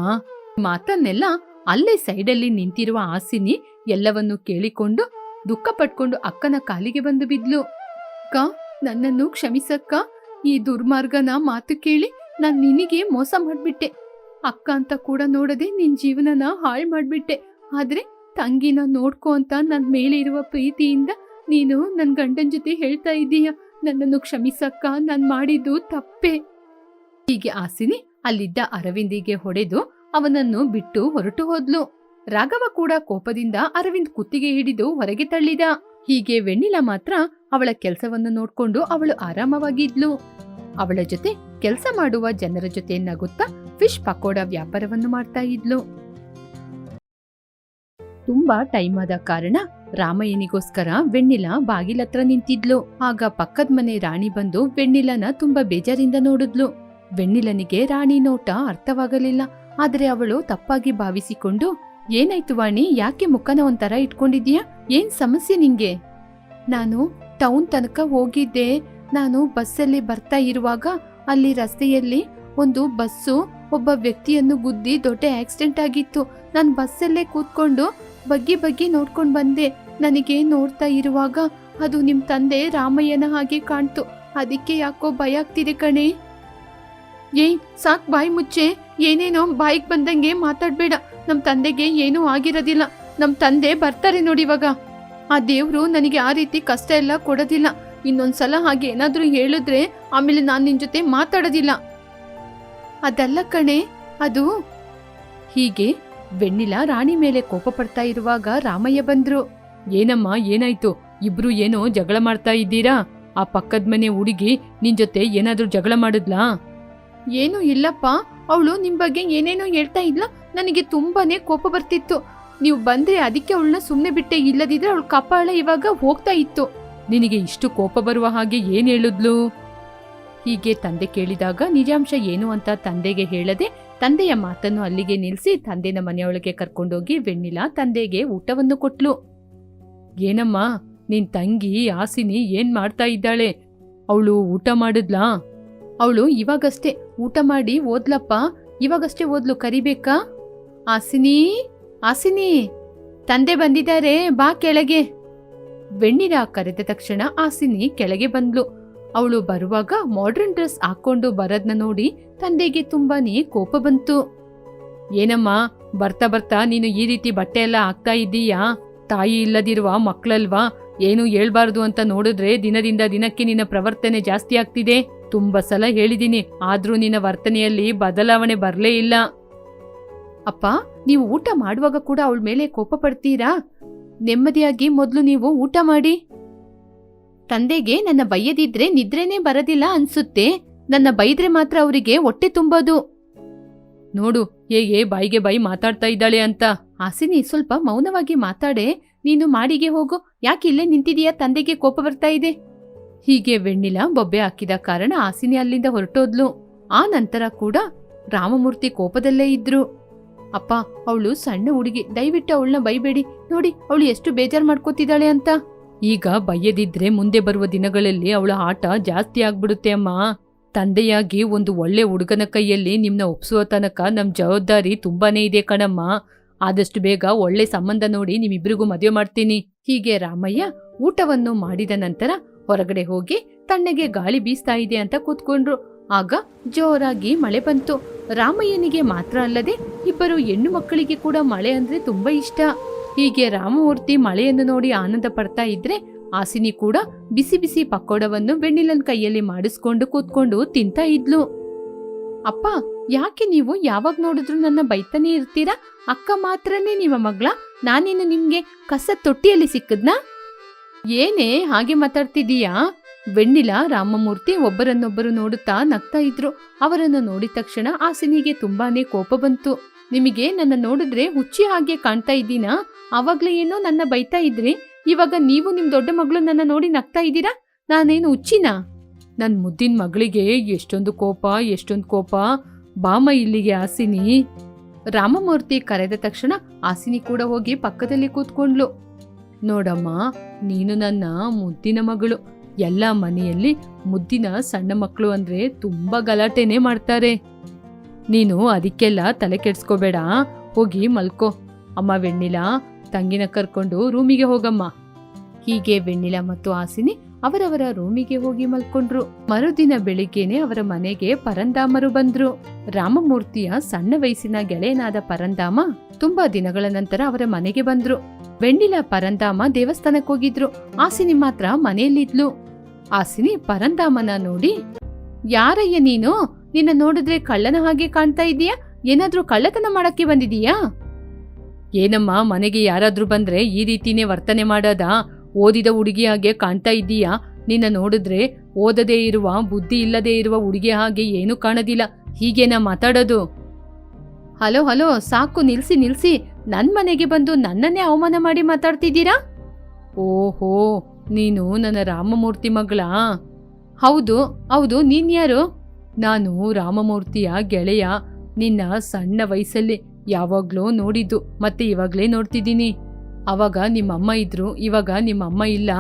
ಮಾತನ್ನೆಲ್ಲ ಅಲ್ಲೇ ಸೈಡಲ್ಲಿ ನಿಂತಿರುವ ಆಸಿನಿ ಎಲ್ಲವನ್ನು ಕೇಳಿಕೊಂಡು ದುಃಖ ಪಟ್ಕೊಂಡು ಅಕ್ಕನ ಕಾಲಿಗೆ ಬಂದು ಬಿದ್ಲು. ಅಕ್ಕ, ನನ್ನನ್ನು ಕ್ಷಮಿಸಕ್ಕ ಈ ದುರ್ಮಾರ್ಗನ ಮಾತು ಕೇಳಿ ನಾನ್ ನಿನಗೆ ಮೋಸ ಮಾಡ್ಬಿಟ್ಟೆ. ಅಕ್ಕ ಅಂತ ಕೂಡ ನೋಡದೆ ನಿನ್ ಜೀವನನ ಹಾಳು ಮಾಡ್ಬಿಟ್ಟೆ. ಆದ್ರೆ ತಂಗಿನ ನೋಡ್ಕೋ ಅಂತ ನನ್ ಮೇಲೆ ಇರುವ ಪ್ರೀತಿಯಿಂದ ನೀನು ನನ್ ಗಂಡನ್ ಜೊತೆ ಹೇಳ್ತಾ ಇದೀಯ ನನ್ನನ್ನು ಕ್ಷಮಿಸಕ್ಕ ನಾನ್ ಮಾಡಿದ್ದು ತಪ್ಪೆ. ಹೀಗೆ ಆಸಿನಿ ಅಲ್ಲಿದ್ದ ಅರವಿಂದಿಗೆ ಹೊಡೆದು ಅವನನ್ನು ಬಿಟ್ಟು ಹೊರಟು ಹೋದ್ಲು. ರಾಘವ ಕೂಡ ಕೋಪದಿಂದ ಅರವಿಂದ್ ಕುತ್ತಿಗೆ ಹಿಡಿದು ಹೊರಗೆ ತಳ್ಳಿದ. ಹೀಗೆ ವೆಣ್ಣಿಲ ಮಾತ್ರ ಅವಳ ಕೆಲಸವನ್ನು ನೋಡ್ಕೊಂಡು ಅವಳು ಆರಾಮವಾಗಿದ್ಲು. ಅವಳ ಜೊತೆ ಕೆಲಸ ಮಾಡುವ ಜನರ ಜೊತೆ ನಗುತ್ತಾ ಫಿಶ್ ಪಕೋಡ ವ್ಯಾಪಾರವನ್ನು ಮಾಡ್ತಾ ಇದ್ಲು. ತುಂಬಾ ಟೈಮ್ ಆದ ಕಾರಣ ರಾಮಯ್ಯನಿಗೋಸ್ಕರ ವೆಣ್ಣಿಲ ಬಾಗಿಲತ್ರ ನಿಂತಿದ್ಲು. ಆಗ ಪಕ್ಕದ ಮನೆ ರಾಣಿ ಬಂದು ವೆಣ್ಣಿಲನ ತುಂಬಾ ಬೇಜಾರಿಂದ ನೋಡಿದ್ಲು. ವೆಣ್ಣಿಲನಿಗೆ ರಾಣಿ ನೋಟ ಅರ್ಥವಾಗಲಿಲ್ಲ. ಆದರೆ ಅವಳು ತಪ್ಪಾಗಿ ಭಾವಿಸಿಕೊಂಡು, ಏನಾಯ್ತು ವಾಣಿ, ಯಾಕೆ ಮುಖನ ಒಂಥರ ಇಟ್ಕೊಂಡಿದ್ಯಾ ಏನ್ ಸಮಸ್ಯೆ ನಿಂಗೆ? ನಾನು ಟೌನ್ ತನಕ ಹೋಗಿದ್ದೆ. ನಾನು ಬಸ್ಸಲ್ಲಿ ಬರ್ತಾ ಇರುವಾಗ ಅಲ್ಲಿ ರಸ್ತೆಯಲ್ಲಿ ಒಂದು ಬಸ್ಸು ಒಬ್ಬ ವ್ಯಕ್ತಿಯನ್ನು ಗುದ್ದಿ ದೊಡ್ಡ ಆಕ್ಸಿಡೆಂಟ್ ಆಗಿತ್ತು. ನಾನು ಬಸ್ಸಲ್ಲೇ ಕೂತ್ಕೊಂಡು ಬಗ್ಗಿ ಬಗ್ಗಿ ನೋಡ್ಕೊಂಡು ಬಂದೆ. ನನಗೆ ನೋಡ್ತಾ ಇರುವಾಗ ಅದು ನಿಮ್ಮ ತಂದೆ ರಾಮಯ್ಯನ ಹಾಗೆ ಕಾಣ್ತು. ಅದಕ್ಕೆ ಯಾಕೋ ಭಯ ಆಗ್ತಿದೆ ಕಣೆ. ಏಯ್, ಸಾಕ್ ಬಾಯಿ ಮುಚ್ಚೆ. ಏನೇನೋ ಬಾಯಿಗೆ ಬಂದಂಗೆ ಮಾತಾಡ್ಬೇಡ. ನಮ್ಮ ತಂದೆಗೆ ಏನೂ ಆಗಿರೋದಿಲ್ಲ. ನಮ್ಮ ತಂದೆ ಬರ್ತಾರೆ ನೋಡಿ ಇವಾಗ. ಆ ದೇವರು ನನಗೆ ಆ ರೀತಿ ಕಷ್ಟ ಎಲ್ಲ ಕೊಡೋದಿಲ್ಲ. ಇನ್ನೊಂದ್ಸಲ ಹಾಗೆ ಏನಾದರೂ ಹೇಳಿದ್ರೆ ಆಮೇಲೆ ನಾನು ನಿನ್ನ ಜೊತೆ ಮಾತಾಡೋದಿಲ್ಲ. ಅದಲ್ಲ ಕಣೆ, ಅದು. ಹೀಗೆ ವೆಣ್ಣಿಲ ರಾಣಿ ಮೇಲೆ ಕೋಪ ಪಡ್ತಾ ಇರುವಾಗ ರಾಮಯ್ಯ ಬಂದ್ರು. ಏನಮ್ಮ, ಏನಾಯ್ತು? ಇಬ್ರು ಏನೋ ಜಗಳ ಮಾಡ್ತಾ ಇದ್ದೀರಾ? ಆ ಪಕ್ಕದ ಮನೆ ಹುಡುಗಿ ನಿನ್ ಜೊತೆ ಏನಾದ್ರೂ ಜಗಳ ಮಾಡಿದ್ಲಾ? ಏನೂ ಇಲ್ಲಪ್ಪ, ಅವಳು ನಿಮ್ ಬಗ್ಗೆ ಏನೇನೋ ಹೇಳ್ತಾ ಇದ್ಲ. ನನಗೆ ತುಂಬಾನೇ ಕೋಪ ಬರ್ತಿತ್ತು. ನೀವು ಬಂದ್ರೆ ಅದಕ್ಕೆ ಅವಳನ್ನ ಸುಮ್ಮನೆ ಬಿಟ್ಟೆ ಇಲ್ಲದಿದ್ರೆ ಅವಳ ಕಪಾಳ ಇವಾಗ ಹೋಗ್ತಾ ಇತ್ತು. ನಿನಗೆ ಇಷ್ಟು ಕೋಪ ಬರುವ ಹಾಗೆ ಏನ್ ಹೇಳಿದ್ಲು? ಹೀಗೆ ತಂದೆ ಕೇಳಿದಾಗ ನಿಜಾಂಶ ಏನು ಅಂತ ತಂದೆಗೆ ಹೇಳದೆ ತಂದೆಯ ಮಾತನ್ನು ಅಲ್ಲಿಗೆ ನಿಲ್ಲಿಸಿ ತಂದೆನ ಮನೆಯೊಳಗೆ ಕರ್ಕೊಂಡೋಗಿ ವೆಣ್ಣಿಲ ತಂದೆಗೆ ಊಟವನ್ನು ಕೊಟ್ಲು. ಏನಮ್ಮ, ನಿನ್ ತಂಗಿ ಆಸಿನಿ ಏನ್ ಮಾಡ್ತಾ ಇದ್ದಾಳೆ? ಅವಳು ಊಟ ಮಾಡಿದ್ಲಾ? ಅವಳು ಇವಾಗಷ್ಟೇ ಊಟ ಮಾಡಿ ಓದ್ಲಪ್ಪ, ಇವಾಗಷ್ಟೇ ಓದ್ಲು, ಕರಿಬೇಕಾ? ಆಸಿನಿ ಆಸಿನಿ, ತಂದೆ ಬಂದಿದ್ದಾರೆ, ಬಾ ಕೆಳಗೆ. ವೆಣ್ಣಿರ ಕರೆದ ತಕ್ಷಣ ಆಸಿನಿ ಕೆಳಗೆ ಬಂದ್ಲು. ಅವಳು ಬರುವಾಗ ಮಾಡ್ರನ್ ಡ್ರೆಸ್ ಹಾಕೊಂಡು ಬರೋದ್ನ ನೋಡಿ ತಂದೆಗೆ ತುಂಬಾನೇ ಕೋಪ ಬಂತು. ಏನಮ್ಮ, ಬರ್ತಾ ಬರ್ತಾ ನೀನು ಈ ರೀತಿ ಬಟ್ಟೆ ಎಲ್ಲ ಹಾಕ್ತಾ ಇದ್ದೀಯಾ? ತಾಯಿ ಇಲ್ಲದಿರುವ ಮಕ್ಕಳಲ್ವಾ ಏನು ಹೇಳ್ಬಾರ್ದು ಅಂತ ನೋಡಿದ್ರೆ ದಿನದಿಂದ ದಿನಕ್ಕೆ ನಿನ್ನ ಪ್ರವರ್ತನೆ ಜಾಸ್ತಿ ಆಗ್ತಿದೆ. ತುಂಬಾ ಸಲ ಹೇಳಿದೀನಿ, ಆದ್ರೂ ನಿನ್ನ ವರ್ತನೆಯಲ್ಲಿ ಬದಲಾವಣೆ ಬರ್ಲೇ ಇಲ್ಲ. ಅಪ್ಪ, ನೀವು ಊಟ ಮಾಡುವಾಗ ಕೂಡ ಅವಳ ಮೇಲೆ ಕೋಪ ಪಡ್ತೀರಾ? ನೆಮ್ಮದಿಯಾಗಿ ಮೊದಲು ನೀವು ಊಟ ಮಾಡಿ. ತಂದೆಗೆ ನನ್ನ ಬೈಯದಿದ್ರೆ ನಿದ್ರೆನೇ ಬರದಿಲ್ಲ ಅನ್ಸುತ್ತೆ. ನನ್ನ ಬೈದ್ರೆ ಮಾತ್ರ ಅವರಿಗೆ ಹೊಟ್ಟೆ ತುಂಬೋದು. ನೋಡು, ಹೇಗೆ ಬಾಯಿಗೆ ಬಾಯಿ ಮಾತಾಡ್ತಾ ಇದ್ದಾಳೆ ಅಂತ. ಹಾಸಿನಿ ಸ್ವಲ್ಪ ಮೌನವಾಗಿ ಮಾತಾಡೆ. ನೀನು ಮಾಡಿಗೆ ಹೋಗು. ಯಾಕೆ ಇಲ್ಲೇ ನಿಂತಿದೀಯಾ? ತಂದೆಗೆ ಕೋಪ ಬರ್ತಾ ಇದೆ. ಹೀಗೆ ವೆಣ್ಣಿಲ ಬೊಬ್ಬೆ ಹಾಕಿದ ಕಾರಣ ಹಾಸಿನಿ ಅಲ್ಲಿಂದ ಹೊರಟೋದ್ಲು. ಆ ನಂತರ ಕೂಡ ರಾಮಮೂರ್ತಿ ಕೋಪದಲ್ಲೇ ಇದ್ರು. ಅಪ್ಪ, ಅವಳು ಸಣ್ಣ ಹುಡುಗಿ. ದಯವಿಟ್ಟು ಅವಳನ್ನ ಬೈಬೇಡಿ. ನೋಡಿ, ಅವಳು ಎಷ್ಟು ಬೇಜಾರ್ ಮಾಡ್ಕೋತಿದ್ದಾಳೆ ಅಂತ. ಈಗ ಬಯ್ಯದಿದ್ರೆ ಮುಂದೆ ಬರುವ ದಿನಗಳಲ್ಲಿ ಅವಳ ಆಟ ಜಾಸ್ತಿ ಆಗ್ಬಿಡುತ್ತೆ ಅಮ್ಮ. ತಂದೆಯಾಗಿ ಒಂದು ಒಳ್ಳೆ ಹುಡುಗನ ಕೈಯಲ್ಲಿ ನಿಮ್ನ ಒಪ್ಸುವ ತನಕ ನಮ್ ಜವಾಬ್ದಾರಿ ತುಂಬಾನೇ ಇದೆ ಕಣಮ್ಮ. ಆದಷ್ಟು ಬೇಗ ಒಳ್ಳೆ ಸಂಬಂಧ ನೋಡಿ ನಿಮ್ಮಿಬ್ರಿಗೂ ಮದುವೆ ಮಾಡ್ತೀನಿ. ಹೀಗೆ ರಾಮಯ್ಯ ಊಟವನ್ನು ಮಾಡಿದ ನಂತರ ಹೊರಗಡೆ ಹೋಗಿ ತಣ್ಣಗೆ ಗಾಳಿ ಬೀಸ್ತಾ ಇದೆ ಅಂತ ಕೂತ್ಕೊಂಡ್ರು. ಆಗ ಜೋರಾಗಿ ಮಳೆ ಬಂತು. ರಾಮಯ್ಯನಿಗೆ ಮಾತ್ರ ಅಲ್ಲದೆ ಇಬ್ಬರು ಹೆಣ್ಣು ಮಕ್ಕಳಿಗೆ ಕೂಡ ಮಳೆ ಅಂದ್ರೆ ತುಂಬಾ ಇಷ್ಟ. ಹೀಗೆ ರಾಮಮೂರ್ತಿ ಮಳೆಯನ್ನು ನೋಡಿ ಆನಂದ ಪಡ್ತಾ ಇದ್ರೆ ಆಸಿನಿ ಕೂಡ ಬಿಸಿ ಬಿಸಿ ಪಕ್ಕೋಡವನ್ನು ಬೆಣ್ಣಿಲನ್ ಕೈಯಲ್ಲಿ ಮಾಡಿಸ್ಕೊಂಡು ಕೂತ್ಕೊಂಡು ತಿಂತಾ ಇದ್ಲು. ಅಪ್ಪ, ಯಾಕೆ ನೀವು ಯಾವಾಗ ನೋಡಿದ್ರು ನನ್ನ ಬೈತಾನೆ ಇರ್ತೀರಾ? ಅಕ್ಕ ಮಾತ್ರನೇ ನಿಮ್ಮ ಮಗ್ಳ? ನಾನೇನು ನಿಮ್ಗೆ ಕಸ ತೊಟ್ಟಿಯಲ್ಲಿ ಸಿಕ್ಕದ್ನಾ? ಏನೇ ಹಾಗೆ ಮಾತಾಡ್ತಿದೀಯಾ ಬೆಣ್ಣಿಲ ರಾಮಮೂರ್ತಿ ಒಬ್ಬರನ್ನೊಬ್ಬರು ನೋಡುತ್ತಾ ನಗ್ತಾ ಇದ್ರು. ಅವರನ್ನು ನೋಡಿದ ತಕ್ಷಣ ಆಸಿನಿಗೆ ತುಂಬಾನೇ ಕೋಪ ಬಂತು. ನಿಮಗೆ ನನ್ನ ನೋಡಿದ್ರೆ ಹುಚ್ಚಿ ಹಾಗೆ ಕಾಣ್ತಾ ಇದ್ದೀನಾ? ಅವಾಗ್ಲೇ ಏನೋ ನನ್ನ ಬೈತಾ ಇದ್ರಿ. ಇವಾಗ ನೀವು ನಿಮ್ ದೊಡ್ಡ ಮಗಳು ನನ್ನ ನೋಡಿ ನಗ್ತಾ ಇದ್ದೀರಾ? ನಾನೇನು ಹುಚ್ಚಿನಾ? ನನ್ ಮುದ್ದಿನ ಮಗಳಿಗೆ ಎಷ್ಟೊಂದು ಕೋಪ ಎಷ್ಟೊಂದು ಕೋಪ. ಬಾಮ ಇಲ್ಲಿಗೆ ಆಸಿನಿ ರಾಮಮೂರ್ತಿ ಕರೆದ ತಕ್ಷಣ ಆಸಿನಿ ಕೂಡ ಹೋಗಿ ಪಕ್ಕದಲ್ಲಿ ಕೂತ್ಕೊಂಡ್ಲು ನೋಡಮ್ಮ, ನೀನು ನನ್ನ ಮುದ್ದಿನ ಮಗಳು. ಎಲ್ಲ ಮನೆಯಲ್ಲಿ ಮುದ್ದಿನ ಸಣ್ಣ ಮಕ್ಕಳು ಅಂದ್ರೆ ತುಂಬಾ ಗಲಾಟೆನೆ ಮಾಡ್ತಾರೆ. ನೀನು ಅದಕ್ಕೆಲ್ಲ ತಲೆ ಕೆಡ್ಸ್ಕೋಬೇಡ. ಹೋಗಿ ಮಲ್ಕೋ. ಅಮ್ಮ ವೆಣ್ಣಿಲ ತಂಗಿನ ಕರ್ಕೊಂಡು ರೂಮಿಗೆ ಹೋಗಮ್ಮ. ಹೀಗೆ ವೆಣ್ಣಿಲ ಮತ್ತು ಆಸಿನಿ ಅವರವರ ರೂಮಿಗೆ ಹೋಗಿ ಮಲ್ಕೊಂಡ್ರು. ಮರುದಿನ ಬೆಳಿಗ್ಗೆನೆ ಅವರ ಮನೆಗೆ ಪರಂದಾಮರು ಬಂದ್ರು. ರಾಮಮೂರ್ತಿಯ ಸಣ್ಣ ವಯಸ್ಸಿನ ಗೆಳೆಯನಾದ ಪರಂದಾಮ ತುಂಬಾ ದಿನಗಳ ನಂತರ ಅವರ ಮನೆಗೆ ಬಂದ್ರು. ವೆಣ್ಣಿಲ ಪರಂದಾಮ ದೇವಸ್ಥಾನಕ್ಕೆ ಹೋಗಿದ್ರು. ಆಸಿನಿ ಮಾತ್ರ ಮನೆಯಲ್ಲಿದ್ಲು. ಆಸಿನಿ ಪರಂದಾಮನ ನೋಡಿ, ಯಾರಯ್ಯ ನೀನು? ನಿನ್ನ ನೋಡಿದ್ರೆ ಕಳ್ಳನ ಹಾಗೆ ಕಾಣ್ತಾ ಇದೀಯಾ? ಏನಾದ್ರೂ ಕಳ್ಳತನ ಮಾಡಕ್ಕೆ ಬಂದಿದೀಯಾ? ಏನಮ್ಮ, ಮನೆಗೆ ಯಾರಾದ್ರೂ ಬಂದ್ರೆ ಈ ರೀತಿನೇ ವರ್ತನೆ ಮಾಡೋದ? ಓದಿದ ಹುಡುಗಿ ಹಾಗೆ ಕಾಣ್ತಾ ಇದ್ದೀಯಾ ನಿನ್ನ ನೋಡಿದ್ರೆ ಓದದೇ ಇರುವ, ಬುದ್ಧಿ ಇಲ್ಲದೆ ಇರುವ ಹುಡುಗಿ ಹಾಗೆ ಏನೂ ಕಾಣೋದಿಲ್ಲ. ಹೀಗೇನ ಮಾತಾಡೋದು? ಹಲೋ ಹಲೋ, ಸಾಕು, ನಿಲ್ಸಿ ನಿಲ್ಸಿ. ನನ್ನ ಮನೆಗೆ ಬಂದು ನನ್ನನ್ನೇ ಅವಮಾನ ಮಾಡಿ ಮಾತಾಡ್ತಿದ್ದೀರಾ? ಓಹೋ, ನೀನು ನನ್ನ ರಾಮಮೂರ್ತಿ ಮಗಳಾ? ಹೌದು ಹೌದು, ನೀನ್ ಯಾರು? ನಾನು ರಾಮಮೂರ್ತಿಯ ಗೆಳೆಯ. ನಿನ್ನ ಸಣ್ಣ ವಯಸ್ಸಲ್ಲಿ ಯಾವಾಗ್ಲೋ ನೋಡಿದ್ದು ಮತ್ತೆ ಇವಾಗ್ಲೇ ನೋಡ್ತಿದ್ದೀನಿ. ಅವಾಗ ನಿಮ್ಮಮ್ಮ ಇದ್ರು ಇವಾಗ ನಿಮ್ಮಮ್ಮ ಇಲ್ಲ.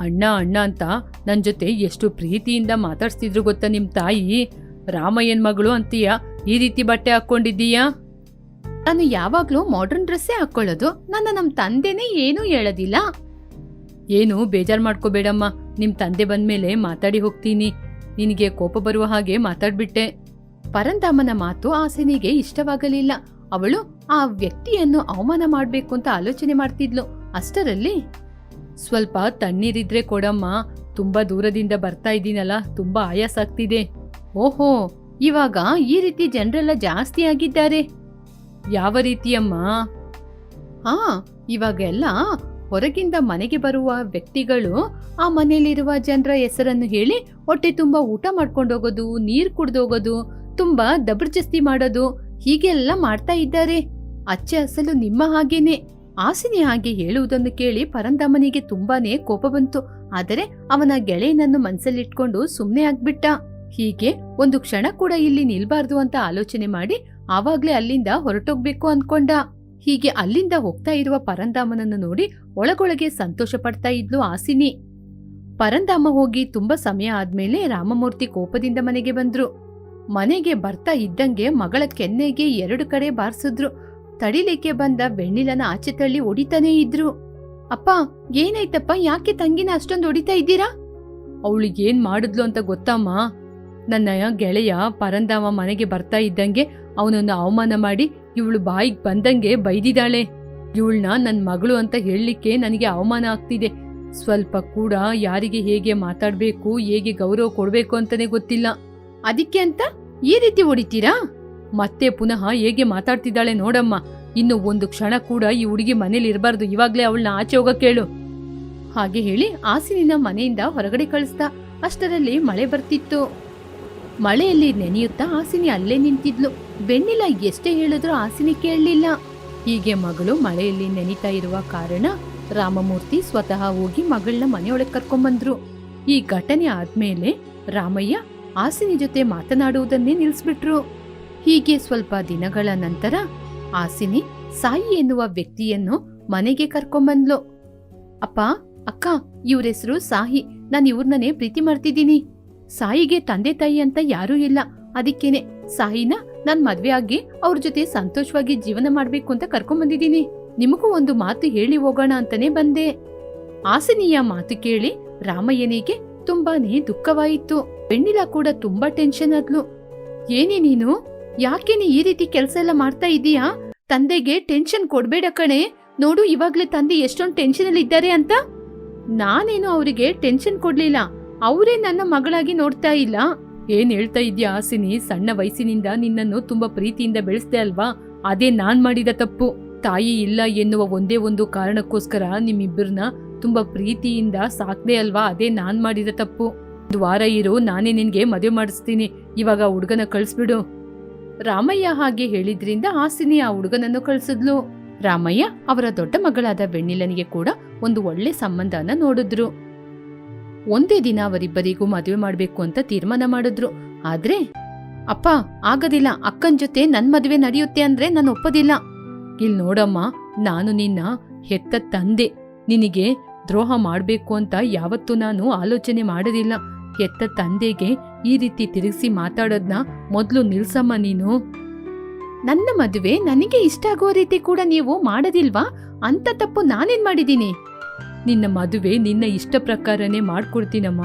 ಅಣ್ಣ ಅಣ್ಣ ಅಂತ ನನ್ನ ಜೊತೆ ಎಷ್ಟು ಪ್ರೀತಿಯಿಂದ ಮಾತಾಡ್ಸ್ತಿದ್ರು ಗೊತ್ತಾ ನಿಮ್ಮ ತಾಯಿ? ರಾಮಯ್ಯನ್ ಮಗಳು ಅಂತೀಯ? ಈ ರೀತಿ ಬಟ್ಟೆ ಹಾಕೊಂಡಿದ್ದೀಯಾ ನಾನು ಯಾವಾಗ್ಲೂ ಮಾಡರ್ನ್ ಡ್ರೆಸ್ಸೇ ಹಾಕೊಳ್ಳೋದು. ನನ್ನ ನಮ್ಮ ತಂದೆನೇ ಏನೂ ಹೇಳೋದಿಲ್ಲ. ಏನು ಬೇಜಾರ್ ಮಾಡ್ಕೋಬೇಡಮ್ಮ. ನಿಮ್ಮ ತಂದೆ ಬಂದ್ಮೇಲೆ ಮಾತಾಡಿ ಹೋಗ್ತೀನಿ. ನಿನಗೆ ಕೋಪ ಬರುವ ಹಾಗೆ ಮಾತಾಡ್ಬಿಟ್ಟೆ. ಪರಂಧಾಮನ ಮಾತು ಆಸೆನಿಗೆ ಇಷ್ಟವಾಗಲಿಲ್ಲ. ಅವಳು ಆ ವ್ಯಕ್ತಿಯನ್ನು ಅವಮಾನ ಮಾಡಬೇಕು ಅಂತ ಆಲೋಚನೆ ಮಾಡ್ತಿದ್ಲು. ಅಷ್ಟರಲ್ಲಿ, ಸ್ವಲ್ಪ ತಣ್ಣೀರಿದ್ರೆ ಕೊಡಮ್ಮ, ತುಂಬಾ ದೂರದಿಂದ ಬರ್ತಾ ಇದ್ದೀನಲ್ಲ, ತುಂಬಾ ಆಯಾಸ ಆಗ್ತಿದೆ. ಓಹೋ, ಇವಾಗ ಈ ರೀತಿ ಜನರೆಲ್ಲ ಜಾಸ್ತಿ ಆಗಿದ್ದಾರೆ. ಯಾವ ರೀತಿಯಮ್ಮ? ಹಾ ಇವಾಗೆಲ್ಲ ಹೊರಗಿಂದ ಮನೆಗೆ ಬರುವ ವ್ಯಕ್ತಿಗಳು ಆ ಮನೆಯಲ್ಲಿರುವ ಜನರ ಹೆಸರನ್ನು ಹೇಳಿ ಹೊಟ್ಟೆ ತುಂಬಾ ಊಟ ಮಾಡ್ಕೊಂಡೋಗೋದು ನೀರ್ ಕುಡ್ದೋಗೋದು ತುಂಬಾ ದಬರ್ಜಸ್ತಿ ಮಾಡೋದು ಹೀಗೆಲ್ಲ ಮಾಡ್ತಾ ಇದ್ದಾರೆ. ಅಚ್ಚೆ ಅಸಲು ನಿಮ್ಮ ಹಾಗೇನೆ. ಆಸಿನಿ ಹಾಗೆ ಹೇಳುವುದನ್ನು ಕೇಳಿ ಪರಂದಮ್ಮನಿಗೆ ತುಂಬಾನೇ ಕೋಪ ಬಂತು. ಆದರೆ ಅವನ ಗೆಳೆಯನನ್ನು ಮನಸ್ಸಲ್ಲಿಟ್ಕೊಂಡು ಸುಮ್ಮನೆ ಆಗ್ಬಿಟ್ಟ. ಹೀಗೆ ಒಂದು ಕ್ಷಣ ಕೂಡ ಇಲ್ಲಿ ನಿಲ್ಬಾರ್ದು ಅಂತ ಆಲೋಚನೆ ಮಾಡಿ ಆವಾಗ್ಲೇ ಅಲ್ಲಿಂದ ಹೊರಟೋಗ್ಬೇಕು ಅನ್ಕೊಂಡ. ಹೀಗೆ ಅಲ್ಲಿಂದ ಹೋಗ್ತಾ ಇರುವ ಪರಂಧಾಮನನ್ನು ನೋಡಿ ಒಳಗೊಳಗೆ ಸಂತೋಷ ಪಡ್ತಾ ಇದ್ಲು ಆಸಿನಿ. ಪರಂದಾಮ ಹೋಗಿ ತುಂಬಾ ಸಮಯ ಆದ್ಮೇಲೆ ರಾಮಮೂರ್ತಿ ಕೋಪದಿಂದ ಮನೆಗೆ ಬಂದ್ರು. ಮನೆಗೆ ಬರ್ತಾ ಇದ್ದಂಗೆ ಮಗಳ ಕೆನ್ನೆಗೆ ಎರಡು ಕಡೆ ಬಾರಿಸಿದ್ರು. ತಡಿಲಿಕ್ಕೆ ಬಂದ ಬೆಣ್ಣಿಲನ ಆಚೆ ತಳ್ಳಿ ಹೊಡಿತಾನೇ ಇದ್ರು. ಅಪ್ಪ, ಏನಾಯ್ತಪ್ಪ? ಯಾಕೆ ತಂಗಿನ ಅಷ್ಟೊಂದು ಹೊಡಿತಾ ಇದ್ದೀರಾ? ಅವಳಿಗೇನ್ ಮಾಡಿದ್ಲು ಅಂತ ಗೊತ್ತಮ್ಮ. ನನ್ನ ಗೆಳೆಯ ಪರಂದಾಮ ಮನೆಗೆ ಬರ್ತಾ ಇದ್ದಂಗೆ ಅವನನ್ನು ಅವಮಾನ ಮಾಡಿ ಇವಳು ಬಾಯಿಗೆ ಬಂದಂಗೆ ಬೈದಿದ್ದಾಳೆ. ಇವಳನ್ನ ನನ್ನ ಮಗಳು ಅಂತ ಹೇಳಲಿಕ್ಕೆ ನನಗೆ ಅವಮಾನ ಆಗ್ತಿದೆ. ಸ್ವಲ್ಪ ಕೂಡ ಯಾರಿಗೆ ಹೇಗೆ ಮಾತಾಡಬೇಕು, ಹೇಗೆ ಗೌರವ ಕೊಡಬೇಕು ಅಂತಲೇ ಗೊತ್ತಿಲ್ಲ. ಅದಕ್ಕೆ ಅಂತ ಈ ರೀತಿ ಹೊಡಿತೀರಾ? ಮತ್ತೆ ಪುನಃ ಹೇಗೆ ಮಾತಾಡ್ತಿದ್ದಾಳೆ ನೋಡಮ್ಮ. ಇನ್ನು ಒಂದು ಕ್ಷಣ ಕೂಡ ಈ ಹುಡುಗಿ ಮನೇಲಿ ಇರಬಾರ್ದು. ಇವಾಗಲೇ ಅವಳನ್ನ ಆಚೆ ಹೋಗಕ್ಕೆ ಕೇಳು. ಹಾಗೆ ಹೇಳಿ ಆಸಿನಿನ ಮನೆಯಿಂದ ಹೊರಗಡೆ ಕಳಿಸ್ದ ಅಷ್ಟರಲ್ಲಿ ಮಳೆ ಬರ್ತಿತ್ತು. ಮಳೆಯಲ್ಲಿ ನೆನೆಯುತ್ತಾ ಆಸಿನಿ ಅಲ್ಲೇ ನಿಂತಿದ್ಲು. ಬೆನ್ನಿಲ ಎಷ್ಟೇ ಹೇಳಿದ್ರೂ ಆಸಿನಿ ಕೇಳಲಿಲ್ಲ. ಹೀಗೆ ಮಗಳು ಮಳೆಯಲ್ಲಿ ನೆನಿತಾ ಇರುವ ಕಾರಣ ರಾಮಮೂರ್ತಿ ಸ್ವತಃ ಹೋಗಿ ಮಗಳನ್ನ ಮನೆಯೊಳಗೆ ಕರ್ಕೊಂಡ್ಬಂದ್ರು ಈ ಘಟನೆ ಆದ್ಮೇಲೆ ರಾಮಯ್ಯ ಆಸಿನಿ ಜೊತೆ ಮಾತನಾಡುವುದನ್ನೇ ನಿಲ್ಲಿಸ್ಬಿಟ್ರು ಹೀಗೆ ಸ್ವಲ್ಪ ದಿನಗಳ ನಂತರ ಆಸಿನಿ ಸಾಯಿ ಎನ್ನುವ ವ್ಯಕ್ತಿಯನ್ನು ಮನೆಗೆ ಕರ್ಕೊಂಬಂದ್ಲು. ಅಪ್ಪ, ಅಕ್ಕ, ಇವ್ರ ಹೆಸರು ಸಾಹಿ ನಾನು ಇವ್ರನ್ನೇ ಪ್ರೀತಿ ಮಾಡ್ತಿದ್ದೀನಿ. ಸಾಯಿಗೆ ತಂದೆ ತಾಯಿ ಅಂತ ಯಾರೂ ಇಲ್ಲ. ಅದಕ್ಕೇನೆ ಸಾಯಿನ ನಾನ್ ಮದ್ವೆ ಆಗಿ ಅವ್ರ ಜೊತೆ ಸಂತೋಷವಾಗಿ ಜೀವನ ಮಾಡ್ಬೇಕು ಅಂತ ಕರ್ಕೊಂಬಂದಿದ್ದೀನಿ ನಿಮಗೂ ಒಂದು ಮಾತು ಹೇಳಿ ಹೋಗೋಣ ಅಂತಾನೆ ಬಂದೆ. ಆಸನಿಯ ಮಾತು ಕೇಳಿ ರಾಮಯ್ಯನಿಗೆ ತುಂಬಾನೇ ದುಃಖವಾಯಿತು. ಬೆಣ್ಣಿಲ ಕೂಡ ತುಂಬಾ ಟೆನ್ಷನ್ ಆದ್ಲು. ಏನೇ ನೀನು? ಯಾಕೆ ನೀ ಈ ರೀತಿ ಕೆಲಸ ಎಲ್ಲ ಮಾಡ್ತಾ ಇದೀಯಾ? ತಂದೆಗೆ ಟೆನ್ಷನ್ ಕೊಡ್ಬೇಡ ಕಣೆ. ನೋಡು ಇವಾಗ್ಲೇ ತಂದೆ ಎಷ್ಟೊಂದು ಟೆನ್ಷನ್ ಅಲ್ಲಿ ಇದ್ದಾರೆ ಅಂತ. ನಾನೇನು ಅವರಿಗೆ ಟೆನ್ಷನ್ ಕೊಡ್ಲಿಲ್ಲ. ಅವರೇ ನನ್ನ ಮಗಳಾಗಿ ನೋಡ್ತಾ ಇಲ್ಲ. ಏನ್ ಹೇಳ್ತಾ ಇದ್ಯಾ ಆಸಿನಿ ಸಣ್ಣ ವಯಸ್ಸಿನಿಂದ ನಿನ್ನನ್ನು ತುಂಬಾ ಪ್ರೀತಿಯಿಂದ ಬೆಳೆಸ್ದೆ ಅಲ್ವಾ? ಅದೇ ನಾನ್ ಮಾಡಿದ ತಪ್ಪು. ತಾಯಿ ಇಲ್ಲ ಎನ್ನುವ ಒಂದೇ ಒಂದು ಕಾರಣಕ್ಕೋಸ್ಕರ ನಿಮ್ಮಿಬ್ಬರನ್ನ ತುಂಬಾ ಪ್ರೀತಿಯಿಂದ ಸಾಕ್ದೆ ಅಲ್ವಾ? ಅದೇ ನಾನ್ ಮಾಡಿದ ತಪ್ಪು. ದ್ವಾರ ವಾರ ಇರು, ನಾನೇ ನಿನ್ಗೆ ಮದುವೆ ಮಾಡಿಸ್ತೀನಿ. ಇವಾಗ ಹುಡುಗನ ಕಳಿಸ್ಬಿಡು. ರಾಮಯ್ಯ ಹಾಗೆ ಹೇಳಿದ್ರಿಂದ ಹಾಸಿನಿ ಆ ಹುಡುಗನನ್ನು ಕಳ್ಸಿದ್ಲು. ರಾಮಯ್ಯ ಅವರ ದೊಡ್ಡ ಮಗಳಾದ ಬೆಣ್ಣಿಲನಿಗೆ ಕೂಡ ಒಂದು ಒಳ್ಳೆ ಸಂಬಂಧನ ನೋಡಿದ್ರು. ಒಂದೇ ದಿನ ಅವರಿಬ್ಬರಿಗೂ ಮದುವೆ ಮಾಡಬೇಕು ಅಂತ ತೀರ್ಮಾನ ಮಾಡಿದ್ರು. ಆದ್ರೆ, ಅಪ್ಪ, ಆಗದಿಲ್ಲ. ಅಕ್ಕನ ಜೊತೆ ನನ್ ಮದುವೆ ನಡೆಯುತ್ತೆ ಅಂದ್ರೆ ನಾನು ಒಪ್ಪೋದಿಲ್ಲ. ಇಲ್ ನೋಡಮ್ಮ, ನಾನು ನಿನ್ನ ಹೆತ್ತ ತಂದೆ. ನಿನಗೆ ದ್ರೋಹ ಮಾಡ್ಬೇಕು ಅಂತ ಯಾವತ್ತೂ ನಾನು ಆಲೋಚನೆ ಮಾಡೋದಿಲ್ಲ. ಹೆತ್ತ ತಂದೆಗೆ ಈ ರೀತಿ ತಿರುಗಿಸಿ ಮಾತಾಡೋದ್ನ ಮೊದಲು ನಿಲ್ಸಮ್ಮ ನೀನು. ನನ್ನ ಮದುವೆ ನನಗೆ ಇಷ್ಟ ಆಗೋ ರೀತಿ ಕೂಡ ನೀವು ಮಾಡೋದಿಲ್ವಾ? ಅಂತ ತಪ್ಪು ನಾನೇನ್ ಮಾಡಿದ್ದೀನಿ? ನಿನ್ನ ಮದುವೆ ನಿನ್ನ ಇಷ್ಟ ಪ್ರಕಾರನೇ ಮಾಡ್ಕೊಡ್ತೀನಮ್ಮ.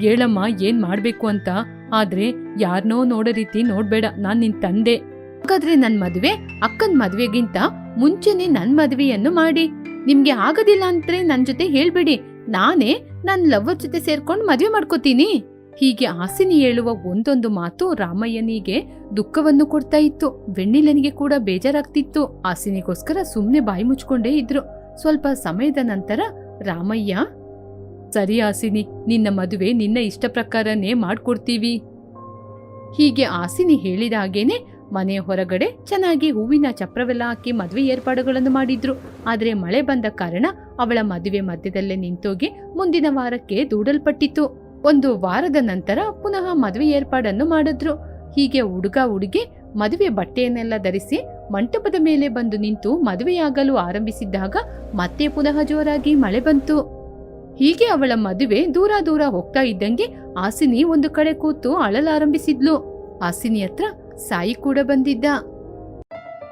ಹೇಳಮ್ಮ, ಏನ್ ಮಾಡ್ಬೇಕು ಅಂತ. ಆದ್ರೆ ಯಾರನ್ನೋ ನೋಡೋ ರೀತಿ ನೋಡ್ಬೇಡ. ನಾನ್ ನಿನ್ ತಂದೆ. ಹಾಗಾದ್ರೆ ನನ್ ಮದುವೆ, ಅಕ್ಕನ್ ಮದ್ವೆಗಿಂತ ಮುಂಚೆನೆ ನನ್ ಮದುವೆಯನ್ನು ಮಾಡಿ. ನಿಮ್ಗೆ ಆಗೋದಿಲ್ಲ ಅಂದ್ರೆ ನನ್ ಜೊತೆ ಹೇಳ್ಬೇಡಿ. ನಾನೇ ನನ್ ಲವ್ವರ್ ಜೊತೆ ಸೇರ್ಕೊಂಡ್ ಮದ್ವೆ ಮಾಡ್ಕೋತೀನಿ. ಹೀಗೆ ಆಸಿನಿ ಹೇಳುವ ಒಂದೊಂದು ಮಾತು ರಾಮಯ್ಯನಿಗೆ ದುಃಖವನ್ನು ಕೊಡ್ತಾ ಇತ್ತು. ವೆಣ್ಣಿಲನಿಗೆ ಕೂಡ ಬೇಜಾರಾಗ್ತಿತ್ತು. ಆಸಿನಿಗೋಸ್ಕರ ಸುಮ್ನೆ ಬಾಯಿ ಮುಚ್ಕೊಂಡೇ ಇದ್ರು. ಸ್ವಲ್ಪ ಸಮಯದ ನಂತರ ರಾಮಯ್ಯ, ಸರಿ ಆಸಿನಿ, ನಿನ್ನ ಮದುವೆ ನಿನ್ನ ಇಷ್ಟ ಪ್ರಕಾರನೇ ಮಾಡ್ಕೊಡ್ತೀವಿ. ಹೀಗೆ ಆಸಿನಿ ಹೇಳಿದ ಹಾಗೇನೆ ಮನೆ ಹೊರಗಡೆ ಚೆನ್ನಾಗಿ ಹೂವಿನ ಚಪ್ರವೆಲ್ಲ ಹಾಕಿ ಮದುವೆ ಏರ್ಪಾಡುಗಳನ್ನು ಮಾಡಿದ್ರು. ಆದರೆ ಮಳೆ ಬಂದ ಕಾರಣ ಅವಳ ಮದುವೆ ಮಧ್ಯದಲ್ಲೇ ನಿಂತೋಗಿ ಮುಂದಿನ ವಾರಕ್ಕೆ ದೂಡಲ್ಪಟ್ಟಿತು ಒಂದು ವಾರದ ನಂತರ ಪುನಃ ಮದುವೆ ಏರ್ಪಾಡನ್ನು ಮಾಡಿದ್ರು. ಹೀಗೆ ಹುಡುಗ ಹುಡುಗಿ ಮದುವೆ ಬಟ್ಟೆಯನ್ನೆಲ್ಲ ಧರಿಸಿ ಮಂಟಪದ ಮೇಲೆ ಬಂದು ನಿಂತು ಮದುವೆಯಾಗಲು ಆರಂಭಿಸಿದ್ದಾಗ ಮತ್ತೆ ಪುನಃ ಜೋರಾಗಿ ಮಳೆ ಬಂತು. ಹೀಗೆ ಅವಳ ಮದುವೆ ದೂರ ದೂರ ಹೋಗ್ತಾ ಇದ್ದಂಗೆ ಆಸಿನಿ ಒಂದು ಕಡೆ ಕೂತು ಅಳಲಾರಂಭಿಸಿದ್ಲು. ಆಸಿನಿ ಹತ್ರ ಸಾಯಿ ಕೂಡ ಬಂದಿದ್ದ.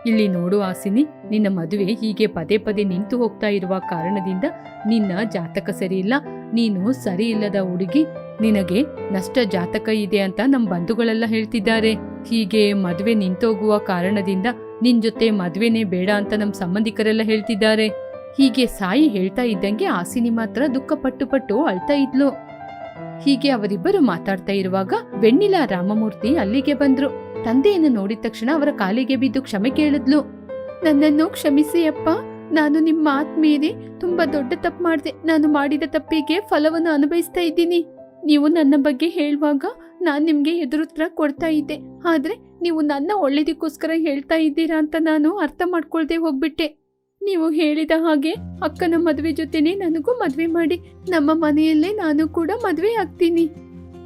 ಇಲ್ಲಿ ನೋಡು ಆಸಿನಿ ನಿನ್ನ ಮದುವೆ ಹೀಗೆ ಪದೇ ಪದೇ ನಿಂತು ಹೋಗ್ತಾ ಇರುವ ಕಾರಣದಿಂದ ನಿನ್ನ ಜಾತಕ ಸರಿಯಿಲ್ಲ. ನೀನು ಸರಿ ಇಲ್ಲದ ಹುಡುಗಿ, ನಿನಗೆ ನಷ್ಟ ಜಾತಕ ಇದೆ ಅಂತ ನಮ್ಮ ಬಂಧುಗಳೆಲ್ಲ ಹೇಳ್ತಿದ್ದಾರೆ. ಹೀಗೆ ಮದುವೆ ನಿಂತೋಗುವ ಕಾರಣದಿಂದ ನಿನ್ ಜೊತೆ ಮದ್ವೆನೇ ಬೇಡ ಅಂತ ನಮ್ ಸಂಬಂಧಿಕರೆಲ್ಲ ಹೇಳ್ತಿದ್ದಾರೆ. ಹೀಗೆ ಸಾಯಿ ಹೇಳ್ತಾ ಇದ್ದಂಗೆ ಆಸಿನಿ ಮಾತ್ರ ದುಃಖ ಪಟ್ಟು ಪಟ್ಟು ಅಳ್ತಾ ಇದ್ಲು. ಹೀಗೆ ಅವರಿಬ್ಬರು ಮಾತಾಡ್ತಾ ಇರುವಾಗ ವೆಣ್ಣಿಲ ರಾಮಮೂರ್ತಿ ಅಲ್ಲಿಗೆ ಬಂದ್ರು. ತಂದೆಯನ್ನು ನೋಡಿದ ತಕ್ಷಣ ಅವರ ಕಾಲಿಗೆ ಬಿದ್ದು ಕ್ಷಮೆ ಕೇಳಿದ್ಲು. ನನ್ನನ್ನು ಕ್ಷಮಿಸಿ ಅಪ್ಪ. ನಾನು ನಿಮ್ಮ ಮೀರಿ ತುಂಬಾ ದೊಡ್ಡ ತಪ್ಪು ಮಾಡಿದೆ. ನಾನು ಮಾಡಿದ ತಪ್ಪಿಗೆ ಫಲವನ್ನು ಅನುಭವಿಸ್ತಾ ಇದ್ದೀನಿ. ನೀವು ನನ್ನ ಬಗ್ಗೆ ಹೇಳುವಾಗ ನಾನು ನಿಮ್ಗೆ ಎದುರುತ್ತರ ಕೊಡ್ತಾ ಇದ್ದೆ. ಆದ್ರೆ ನೀವು ನನ್ನ ಒಳ್ಳೇದಕ್ಕೋಸ್ಕರ ಹೇಳ್ತಾ ಇದ್ದೀರಾ ಅಂತ ನಾನು ಅರ್ಥ ಮಾಡ್ಕೊಳ್ದೆ ಹೋಗ್ಬಿಟ್ಟೆ. ನೀವು ಹೇಳಿದ ಹಾಗೆ ಅಕ್ಕನ ಮದುವೆ ಜೊತೆನೆ ನನಗೂ ಮದುವೆ ಮಾಡಿ, ನಮ್ಮ ಮನೆಯಲ್ಲೇ ನಾನು ಕೂಡ ಮದುವೆ ಆಗ್ತೀನಿ.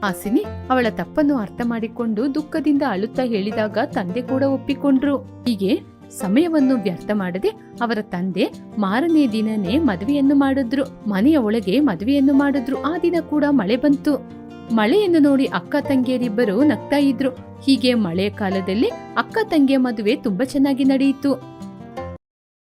ಹಾಸಿನಿ, ಅವಳ ತಪ್ಪನ್ನು ಅರ್ಥ ಮಾಡಿಕೊಂಡು ದುಃಖದಿಂದ ಅಳುತ್ತಾ ಹೇಳಿದಾಗ ತಂದೆ ಕೂಡ ಒಪ್ಪಿಕೊಂಡ್ರು. ಹೀಗೆ ಸಮಯವನ್ನು ವ್ಯರ್ಥ ಮಾಡದೆ ಅವರ ತಂದೆ ಮಾರನೇ ದಿನನೇ ಮದುವೆಯನ್ನು ಮಾಡಿದ್ರು. ಮನೆಯ ಒಳಗೆ ಮದುವೆಯನ್ನು ಮಾಡಿದ್ರು. ಆ ದಿನ ಕೂಡ ಮಳೆ ಬಂತು. ಮಳೆಯನ್ನು ನೋಡಿ ಅಕ್ಕ ತಂಗಿಯರಿಬ್ಬರು ನಗ್ತಾ ಇದ್ರು. ಹೀಗೆ ಮಳೆ ಕಾಲದಲ್ಲಿ ಅಕ್ಕ ತಂಗಿಯ ಮದುವೆ ತುಂಬಾ ಚೆನ್ನಾಗಿ ನಡೆಯಿತು.